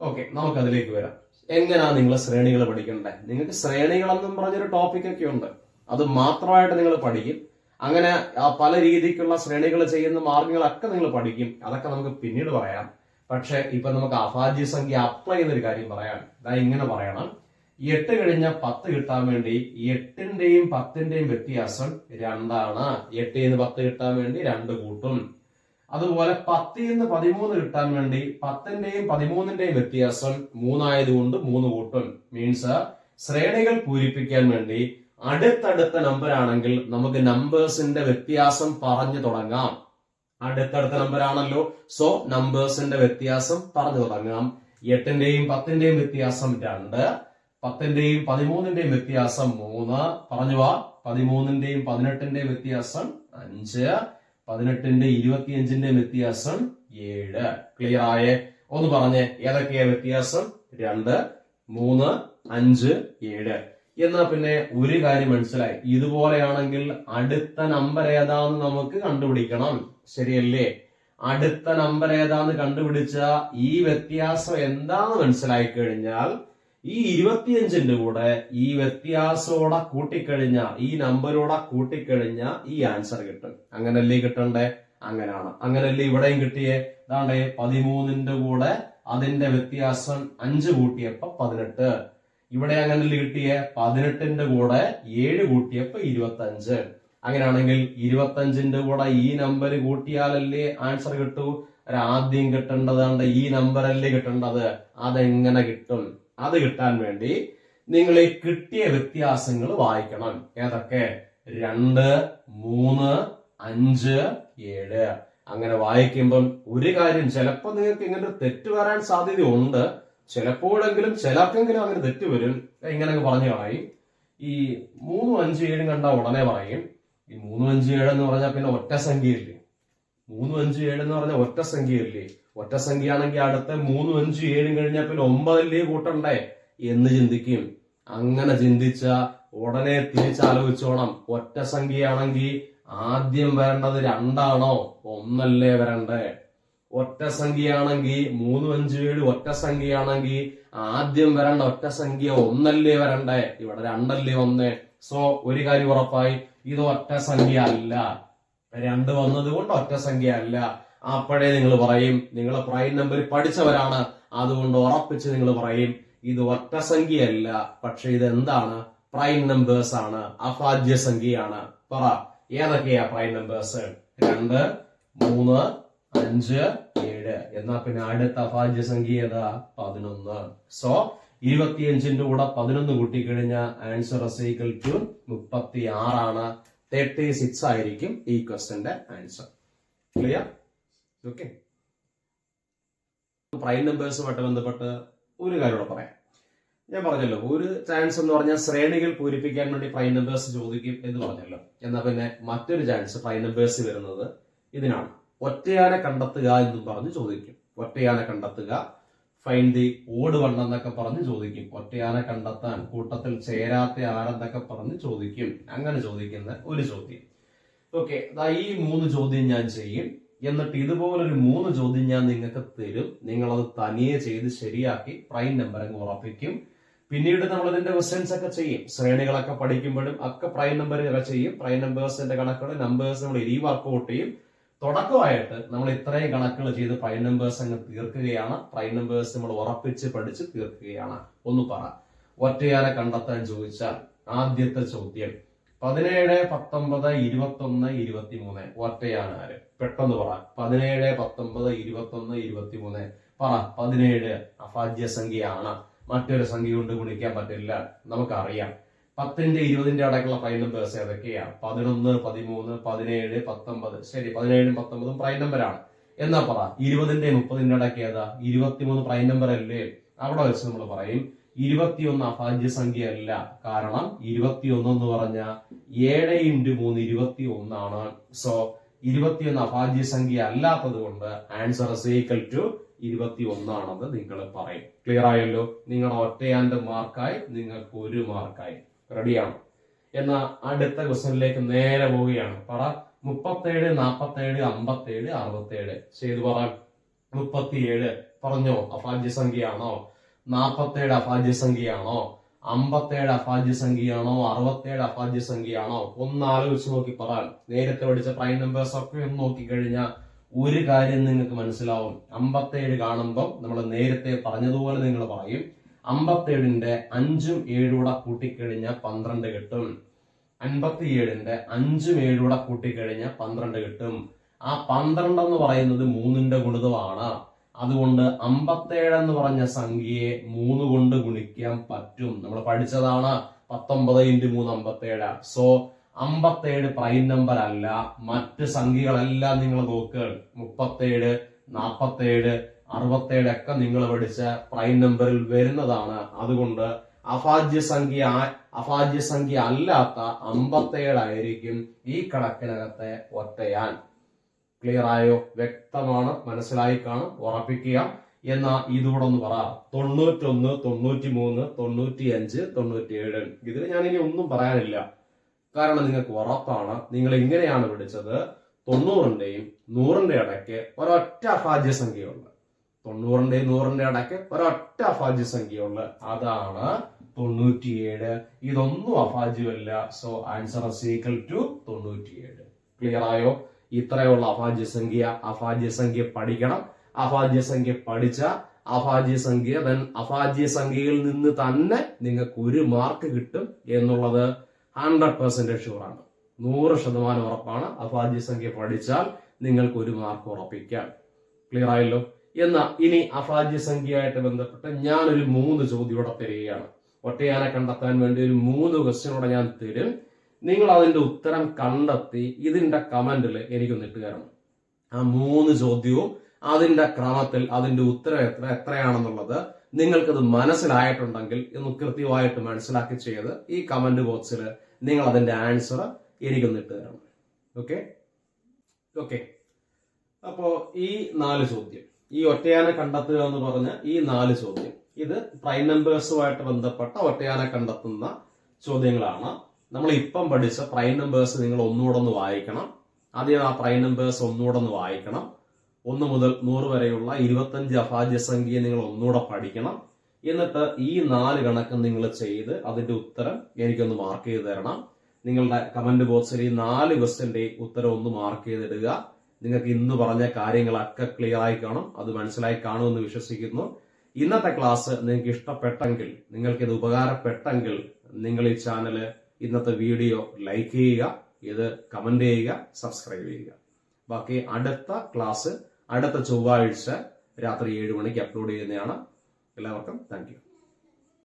ഓക്കെ നമുക്ക് അതിലേക്ക് വരാം. എങ്ങനെയാണ് നിങ്ങൾ ശ്രേണികൾ പഠിക്കേണ്ടത് നിങ്ങൾക്ക് ശ്രേണികളെന്നും പറഞ്ഞൊരു ടോപ്പിക് ഒക്കെ ഉണ്ട്. അത് മാത്രമായിട്ട് നിങ്ങൾ പഠിക്കും. അങ്ങനെ പല രീതിക്കുള്ള ശ്രേണികൾ ചെയ്യുന്ന മാർഗങ്ങളൊക്കെ നിങ്ങൾ പഠിക്കും. അതൊക്കെ നമുക്ക് പിന്നീട് പറയാം. പക്ഷെ ഇപ്പൊ നമുക്ക് അഭാജ്യ സംഖ്യ അപ്ലൈ ഒരു കാര്യം പറയാം. അതായത് ഇങ്ങനെ പറയണം. എട്ട് കഴിഞ്ഞ പത്ത് കിട്ടാൻ വേണ്ടി എട്ടിന്റെയും പത്തിന്റെയും വ്യത്യാസം രണ്ടാണ്. എട്ട് നിന്ന് പത്ത് കിട്ടാൻ വേണ്ടി രണ്ട് കൂട്ടും. അതുപോലെ പത്തിൽ നിന്ന് പതിമൂന്ന് കിട്ടാൻ വേണ്ടി പത്തിന്റെയും പതിമൂന്നിന്റെയും വ്യത്യാസം മൂന്നായതുകൊണ്ട് മൂന്ന് കൂട്ടും. മീൻസ് ശ്രേണികൾ പൂരിപ്പിക്കാൻ വേണ്ടി അടുത്തടുത്ത നമ്പർ ആണെങ്കിൽ നമുക്ക് നമ്പേഴ്സിന്റെ വ്യത്യാസം പറഞ്ഞു തുടങ്ങാം. അടുത്തടുത്ത നമ്പർ ആണല്ലോ. സോ നമ്പേഴ്സിന്റെ വ്യത്യാസം പറഞ്ഞു തുടങ്ങാം. എട്ടിന്റെയും പത്തിന്റെയും വ്യത്യാസം രണ്ട് പത്തിന്റെയും പതിമൂന്നിന്റെയും വ്യത്യാസം മൂന്ന്. പറഞ്ഞു വാ. പതിമൂന്നിന്റെയും പതിനെട്ടിന്റെയും വ്യത്യാസം അഞ്ച് പതിനെട്ടിന്റെ ഇരുപത്തിയഞ്ചിന്റെയും വ്യത്യാസം ഏഴ്. ക്ലിയർ ആയേ? ഒന്ന് പറഞ്ഞേ ഏതൊക്കെയാ വ്യത്യാസം? രണ്ട് മൂന്ന് അഞ്ച് ഏഴ്. എന്നാ പിന്നെ ഒരു കാര്യം മനസ്സിലായി. ഇതുപോലെയാണെങ്കിൽ അടുത്ത നമ്പർ ഏതാന്ന് നമുക്ക് കണ്ടുപിടിക്കണം. ശരിയല്ലേ? അടുത്ത നമ്പർ ഏതാന്ന് കണ്ടുപിടിച്ച ഈ വ്യത്യാസം എന്താന്ന് മനസ്സിലായി കഴിഞ്ഞാൽ ഈ ഇരുപത്തിയഞ്ചിന്റെ കൂടെ ഈ വ്യത്യാസോടെ കൂട്ടിക്കഴിഞ്ഞ ഈ നമ്പരോടെ കൂട്ടിക്കഴിഞ്ഞ ഈ ആൻസർ കിട്ടും. അങ്ങനല്ലേ കിട്ടണ്ടേ? അങ്ങനാണ്. അങ്ങനല്ലേ ഇവിടെയും കിട്ടിയേ? ഇതാണ്ടേ പതിമൂന്നിന്റെ കൂടെ അതിന്റെ വ്യത്യാസം അഞ്ച് കൂട്ടിയപ്പോ പതിനെട്ട്. ഇവിടെ അങ്ങനെ കിട്ടിയ? പതിനെട്ടിന്റെ കൂടെ ഏഴ് കൂട്ടിയപ്പോ ഇരുപത്തഞ്ച്. അങ്ങനെയാണെങ്കിൽ ഇരുപത്തഞ്ചിന്റെ കൂടെ ഈ നമ്പർ കൂട്ടിയാലല്ലേ ആൻസർ കിട്ടൂ? ആദ്യം കിട്ടേണ്ടതാണ്ട് ഈ നമ്പർ അല്ലേ കിട്ടേണ്ടത്? അതെങ്ങനെ കിട്ടും? അത് കിട്ടാൻ വേണ്ടി നിങ്ങൾ ഈ കിട്ടിയ വ്യത്യാസങ്ങൾ വായിക്കണം. ഏതൊക്കെ? രണ്ട് മൂന്ന് അഞ്ച് ഏഴ്. അങ്ങനെ വായിക്കുമ്പം ഒരു കാര്യം ചിലപ്പോൾ നിങ്ങൾക്ക് ഇങ്ങനെ തെറ്റ് വരാൻ സാധ്യതയുണ്ട്. ചിലപ്പോഴെങ്കിലും ചിലർക്കെങ്കിലും അങ്ങനെ തെറ്റ് വരും. ഇങ്ങനെ അങ്ങ് പറഞ്ഞു കളയും. ഈ മൂന്നും അഞ്ച് ഏഴും കണ്ട ഉടനെ പറയും. ഈ മൂന്നും അഞ്ച് ഏഴ് എന്ന് പറഞ്ഞാൽ പിന്നെ ഒറ്റ സംഖ്യയില്ലേ? മൂന്നും അഞ്ച് ഏഴ് എന്ന് പറഞ്ഞാൽ ഒറ്റ സംഖ്യയില്ലേ? ഒറ്റ സംഖ്യയാണെങ്കിൽ അടുത്ത മൂന്നും അഞ്ചും ഏഴും കഴിഞ്ഞാൽ പിന്നെ ഒമ്പതല്ലേ കൂട്ടണ്ടേ? എന്ന് ചിന്തിക്കും. അങ്ങനെ ചിന്തിച്ച ഉടനെ തിരിച്ചാലോചിച്ചോണം. ഒറ്റ സംഖ്യയാണെങ്കിൽ ആദ്യം വരേണ്ടത് രണ്ടാണോ? ഒന്നല്ലേ വരണ്ടേ? ഒറ്റ സംഖ്യയാണെങ്കിൽ മൂന്നും അഞ്ചും ഏഴ് ഒറ്റ സംഖ്യയാണെങ്കിൽ ആദ്യം വരേണ്ട ഒറ്റ സംഖ്യ ഒന്നല്ലേ വരണ്ടേ? ഇവിടെ രണ്ടല്ലേ ഒന്ന് സോ ഒരു കാര്യം ഉറപ്പായി ഇത് ഒറ്റ സംഖ്യ അല്ല രണ്ട് വന്നത് കൊണ്ട് ഒറ്റ സംഖ്യ അല്ല. അപ്പോഴേ നിങ്ങൾ പറയും നിങ്ങൾ പ്രൈം നമ്പർ പഠിച്ചവരാണ്. അതുകൊണ്ട് ഉറപ്പിച്ച് നിങ്ങൾ പറയും ഇത് ഒറ്റ സംഖ്യ അല്ല. പക്ഷെ ഇത് എന്താണ് പ്രൈം നമ്പേഴ്സ് ആണ്. അഭാജ്യ സംഖ്യയാണ് പറ ഏതൊക്കെയാ പ്രൈം നമ്പേഴ്സ് രണ്ട് മൂന്ന് അഞ്ച് ഏഴ്. എന്നാ പിന്നെ അടുത്ത അഭാജ്യ സംഖ്യ ഏതാ പതിനൊന്ന്. സോ ഇരുപത്തിയഞ്ചിന്റെ കൂടെ പതിനൊന്ന് കൂട്ടിക്കഴിഞ്ഞാൽ ആൻസർ ഈക്വൽ ടു മുപ്പത്തി ആറാണ് തേർട്ടി സിക്സ് ആയിരിക്കും ഈ ക്വസ്റ്റന്റെ ആൻസർ ക്ലിയർ ഓക്കെ പ്രൈം നമ്പേഴ്സുമായിട്ട് ബന്ധപ്പെട്ട് ഒരു കാര്യം കൂടെ പറയാം. ഞാൻ പറഞ്ഞല്ലോ ഒരു ചാൻസ് എന്ന് പറഞ്ഞാൽ ശ്രേണികൾ പൂരിപ്പിക്കാൻ വേണ്ടി പ്രൈം നമ്പേഴ്സ് ചോദിക്കും എന്ന് പറഞ്ഞല്ലോ. എന്നാൽ പിന്നെ മറ്റൊരു ചാൻസ് പ്രൈം നമ്പേഴ്സ് വരുന്നത് ഇതിനാണ്. ഒറ്റയാനെ കണ്ടെത്തുക എന്നും പറഞ്ഞ് ചോദിക്കും. ഒറ്റയാനെ കണ്ടെത്തുക ഫൈൻ ദി ഓട് വൺ എന്നൊക്കെ പറഞ്ഞ് ചോദിക്കും. ഒറ്റയാനെ കണ്ടെത്താൻ കൂട്ടത്തിൽ ചേരാത്ത ആരെന്നൊക്കെ പറഞ്ഞ് ചോദിക്കും. അങ്ങനെ ചോദിക്കുന്ന ഒരു ചോദ്യം. ഓക്കെ ഈ മൂന്ന് ചോദ്യം ഞാൻ ചെയ്യും. എന്നിട്ട് ഇതുപോലൊരു മൂന്ന് ചോദ്യം ഞാൻ നിങ്ങൾക്ക് തരും. നിങ്ങളത് തനിയെ ചെയ്ത് ശരിയാക്കി പ്രൈം നമ്പർ അങ്ങ് ഉറപ്പിക്കും. പിന്നീട് നമ്മൾ ഇതിന്റെ ക്വസ്റ്റ്യൻസ് ഒക്കെ ചെയ്യും. ശ്രേണികളൊക്കെ പഠിക്കുമ്പോഴും ഒക്കെ പ്രൈം നമ്പർ ചെയ്യും. പ്രൈം നമ്പേഴ്സിന്റെ കണക്കുകൾ നമ്പേഴ്സ് നമ്മൾ ഇരി വർക്കൗട്ട് ചെയ്യും. തുടക്കമായിട്ട് നമ്മൾ ഇത്രയും കണക്കുകൾ ചെയ്ത് പ്രൈം നമ്പേഴ്സ് അങ്ങ് തീർക്കുകയാണ്. പ്രൈം നമ്പേഴ്സ് നമ്മൾ ഉറപ്പിച്ച് പഠിച്ച് തീർക്കുകയാണ്. ഒന്ന് പറ. ഒറ്റയാനെ കണ്ടെത്താൻ ചോദിച്ചാൽ ആദ്യത്തെ ചോദ്യം പതിനേഴ് പത്തൊമ്പത് ഇരുപത്തൊന്ന് ഇരുപത്തിമൂന്ന്. ഒറ്റയാണ് ആര്? പെട്ടെന്ന് പറ. പതിനേഴ് പത്തൊമ്പത് ഇരുപത്തൊന്ന് ഇരുപത്തിമൂന്ന്. പറ. പതിനേഴ് അഭാജ്യ സംഖ്യയാണ്. മറ്റൊരു സംഖ്യ കൊണ്ട് ഗുണിക്കാൻ പറ്റില്ല. നമുക്കറിയാം. പത്തിന്റെ ഇരുപതിന്റെ അടക്കമുള്ള പ്രൈം നമ്പേഴ്സ് ഏതൊക്കെയാ? പതിനൊന്ന് പതിമൂന്ന് പതിനേഴ് പത്തൊമ്പത്. ശരി പതിനേഴും പത്തൊമ്പതും പ്രൈം നമ്പറാണ് എന്നാ പറ ഇരുപതിന്റെ മുപ്പതിന്റെ ഇടയ്ക്ക് ഏതാ? ഇരുപത്തിമൂന്ന് പ്രൈം നമ്പർ അല്ലേ? അവിടെ വെച്ച് നമ്മൾ പറയും ഇരുപത്തിയൊന്ന് അഭാജ്യ സംഖ്യ അല്ല കാരണം ഇരുപത്തിയൊന്ന് എന്ന് പറഞ്ഞ ഏഴ് ഇന്റു മൂന്ന് ഇരുപത്തി ഒന്നാണ് സോ ഇരുപത്തിയൊന്ന് അഭാജ്യ സംഖ്യ അല്ലാത്തത് കൊണ്ട് ആൻസർ ഈക്വൽ ടു ഇരുപത്തി ഒന്നാണെന്ന് നിങ്ങൾ പറയും. ക്ലിയർ ആയല്ലോ? നിങ്ങളുടെ ഒറ്റയാന്റെ മാർക്കായി നിങ്ങൾക്ക് ഒരു മാർക്കായി റെഡിയാണ് എന്ന അടുത്ത ക്വസ്റ്റനിലേക്ക് നേരെ പോവുകയാണ്. പറ. മുപ്പത്തേഴ് നാപ്പത്തേഴ് അമ്പത്തേഴ് അറുപത്തേഴ്. ചെയ്തു പറ. മുപ്പത്തിയേഴ്. പറഞ്ഞോ. അഭാജ്യ സംഖ്യയാണോ നാപ്പത്തേഴ് അഭാജ്യ സംഖ്യയാണോ അമ്പത്തേഴ് അഭാജ്യ സംഖ്യയാണോ അറുപത്തേഴ് അഭാജ്യ സംഖ്യയാണോ ഒന്ന് ആലോചിച്ച് നോക്കി പറ. നേരത്തെ പഠിച്ച പ്രൈം നമ്പേഴ്സ് ഒക്കെ ഒന്ന് നോക്കിക്കഴിഞ്ഞാൽ ഒരു കാര്യം നിങ്ങൾക്ക് മനസ്സിലാവും. അമ്പത്തേഴ് കാണുമ്പോൾ നമ്മൾ നേരത്തെ പറഞ്ഞതുപോലെ നിങ്ങൾ പറയും. അമ്പത്തേഴിന്റെ അഞ്ചും ഏഴൂടെ കൂട്ടിക്കഴിഞ്ഞാൽ പന്ത്രണ്ട് കിട്ടും. അൻപത്തിയേഴിന്റെ അഞ്ചും ഏഴൂടെ കൂട്ടിക്കഴിഞ്ഞാൽ പന്ത്രണ്ട് കിട്ടും. ആ പന്ത്രണ്ട് എന്ന് പറയുന്നത് മൂന്നിന്റെ ഗുണിതമാണ്. അതുകൊണ്ട് അമ്പത്തേഴ് എന്ന് പറഞ്ഞ സംഖ്യയെ മൂന്ന് കൊണ്ട് ഗുണിക്കാൻ പറ്റും. നമ്മൾ പഠിച്ചതാണ് പത്തൊമ്പത് ഇന്റു മൂന്ന് അമ്പത്തേഴ് സോ അമ്പത്തേഴ് പ്രൈം നമ്പർ അല്ല. മറ്റ് സംഖ്യകളെല്ലാം നിങ്ങൾ നോക്കുക മുപ്പത്തേഴ് നാപ്പത്തേഴ് അറുപത്തേഴ് ഒക്കെ നിങ്ങൾ പഠിച്ച പ്രൈം നമ്പറിൽ വരുന്നതാണ്. അതുകൊണ്ട് അഭാജ്യ സംഖ്യ അഭാജ്യ സംഖ്യ അല്ലാത്ത അമ്പത്തേഴായിരിക്കും ഈ കണക്കിനകത്തെ ഒറ്റയാൻ ക്ലിയർ ആയോ? വ്യക്തമാണ്. മനസ്സിലായി കാണും. ഉറപ്പിക്കുക. എന്നാ ഇതുകൂടെ ഒന്ന് പറ. തൊണ്ണൂറ്റൊന്ന് തൊണ്ണൂറ്റി മൂന്ന് തൊണ്ണൂറ്റി അഞ്ച് തൊണ്ണൂറ്റി ഏഴ് ഇതിൽ ഞാൻ ഇനി ഒന്നും പറയാനില്ല. കാരണം നിങ്ങൾക്ക് ഉറപ്പാണ്. നിങ്ങൾ ഇങ്ങനെയാണ് പിടിച്ചത് തൊണ്ണൂറിന്റെയും നൂറിന്റെ ഇടയ്ക്ക് ഒരൊറ്റ അഭാജ്യ സംഖ്യയുണ്ട്. തൊണ്ണൂറിന്റെയും നൂറിന്റെ ഇടയ്ക്ക് ഒരൊറ്റ അഭാജ്യ സംഖ്യയുള്ള അതാണ് തൊണ്ണൂറ്റിയേഴ്. ഇതൊന്നും അഭാജ്യമല്ല സോ ആൻസർ ഈക്വൽ ടു തൊണ്ണൂറ്റിയേഴ്. ക്ലിയർ ആയോ? ഇത്രയുള്ള അഭാജ്യ സംഖ്യ അഭാജ്യ സംഖ്യ പഠിക്കണം. അഭാജ്യ സംഖ്യ പഠിച്ച അഭാജ്യ സംഖ്യ ദെൻ അഭാജ്യ സംഖ്യയിൽ നിന്ന് തന്നെ നിങ്ങൾക്ക് ഒരു മാർക്ക് കിട്ടും എന്നുള്ളത് ഹൺഡ്രഡ് പെർസെന്റേജ് ഷുവറാണ് നൂറ് ശതമാനം ഉറപ്പാണ് അഭാജ്യ സംഖ്യ പഠിച്ചാൽ നിങ്ങൾക്ക് ഒരു മാർക്ക് ഉറപ്പിക്കാം. ക്ലിയർ ആയല്ലോ? എന്നാ ഇനി അഭാജ്യ സംഖ്യയായിട്ട് ബന്ധപ്പെട്ട് ഞാനൊരു മൂന്ന് ചോദ്യം ഇവിടെ തരികയാണ്. ഒറ്റയാനെ കണ്ടെത്താൻ വേണ്ടി ഒരു മൂന്ന് ക്വസ്റ്റ്യൻ കൂടെ ഞാൻ തരും. നിങ്ങൾ അതിന്റെ ഉത്തരം കണ്ടെത്തി ഇതിന്റെ കമന്റിൽ എനിക്കൊന്ന് ഇട്ട് തരണം. ആ മൂന്ന് ചോദ്യവും അതിന്റെ ക്രമത്തിൽ അതിന്റെ ഉത്തരം എത്ര എത്രയാണെന്നുള്ളത് നിങ്ങൾക്കത് മനസ്സിലായിട്ടുണ്ടെങ്കിൽ ഒന്ന് കൃത്യമായിട്ട് മനസ്സിലാക്കി ചെയ്ത് ഈ കമന്റ് ബോക്സിൽ നിങ്ങൾ അതിന്റെ ആൻസർ എനിക്കൊന്ന് ഇട്ട് തരണം. ഓക്കെ ഓക്കെ അപ്പോ ഈ നാല് ചോദ്യം. ഈ ഒറ്റയാനെ കണ്ടെത്തുക എന്ന് പറഞ്ഞ ഈ നാല് ചോദ്യം. ഇത് പ്രൈം നമ്പേഴ്സുമായിട്ട് ബന്ധപ്പെട്ട ഒറ്റയാനെ കണ്ടെത്തുന്ന ചോദ്യങ്ങളാണ്. നമ്മൾ ഇപ്പം പഠിച്ച പ്രൈം നമ്പേഴ്സ് നിങ്ങൾ ഒന്നുകൂടെ ഒന്ന് വായിക്കണം. ആദ്യം ആ പ്രൈം നമ്പേഴ്സ് ഒന്നുകൂടെ ഒന്ന് വായിക്കണം. ഒന്ന് മുതൽ നൂറ് വരെയുള്ള ഇരുപത്തഞ്ച് അഭാജ്യ സംഖ്യ നിങ്ങൾ ഒന്നുകൂടെ പഠിക്കണം. എന്നിട്ട് ഈ നാല് കണക്ക് നിങ്ങൾ ചെയ്ത് അതിന്റെ ഉത്തരം എനിക്കൊന്ന് മാർക്ക് ചെയ്ത് തരണം. നിങ്ങളുടെ കമന്റ് ബോക്സിൽ ഈ നാല് ക്വസ്റ്റ്യന്റെ ഉത്തരം ഒന്ന് മാർക്ക് ചെയ്തിടുക. നിങ്ങൾക്ക് ഇന്ന് പറഞ്ഞ കാര്യങ്ങളൊക്കെ ക്ലിയർ ആയി കാണും. അത് മനസ്സിലായി കാണുമെന്ന് വിശ്വസിക്കുന്നു. ഇന്നത്തെ ക്ലാസ് നിങ്ങൾക്ക് ഇഷ്ടപ്പെട്ടെങ്കിൽ നിങ്ങൾക്ക് ഇത് ഉപകാരപ്പെട്ടെങ്കിൽ നിങ്ങൾ ഈ ചാനൽ ഇന്നത്തെ വീഡിയോ ലൈക്ക് ചെയ്യുക ഇത് കമന്റ് ചെയ്യുക സബ്സ്ക്രൈബ് ചെയ്യുക. ബാക്കി അടുത്ത ക്ലാസ് അടുത്ത ചൊവ്വാഴ്ച രാത്രി ഏഴ് മണിക്ക് അപ്ലോഡ് ചെയ്യുന്നതാണ്. എല്ലാവർക്കും താങ്ക്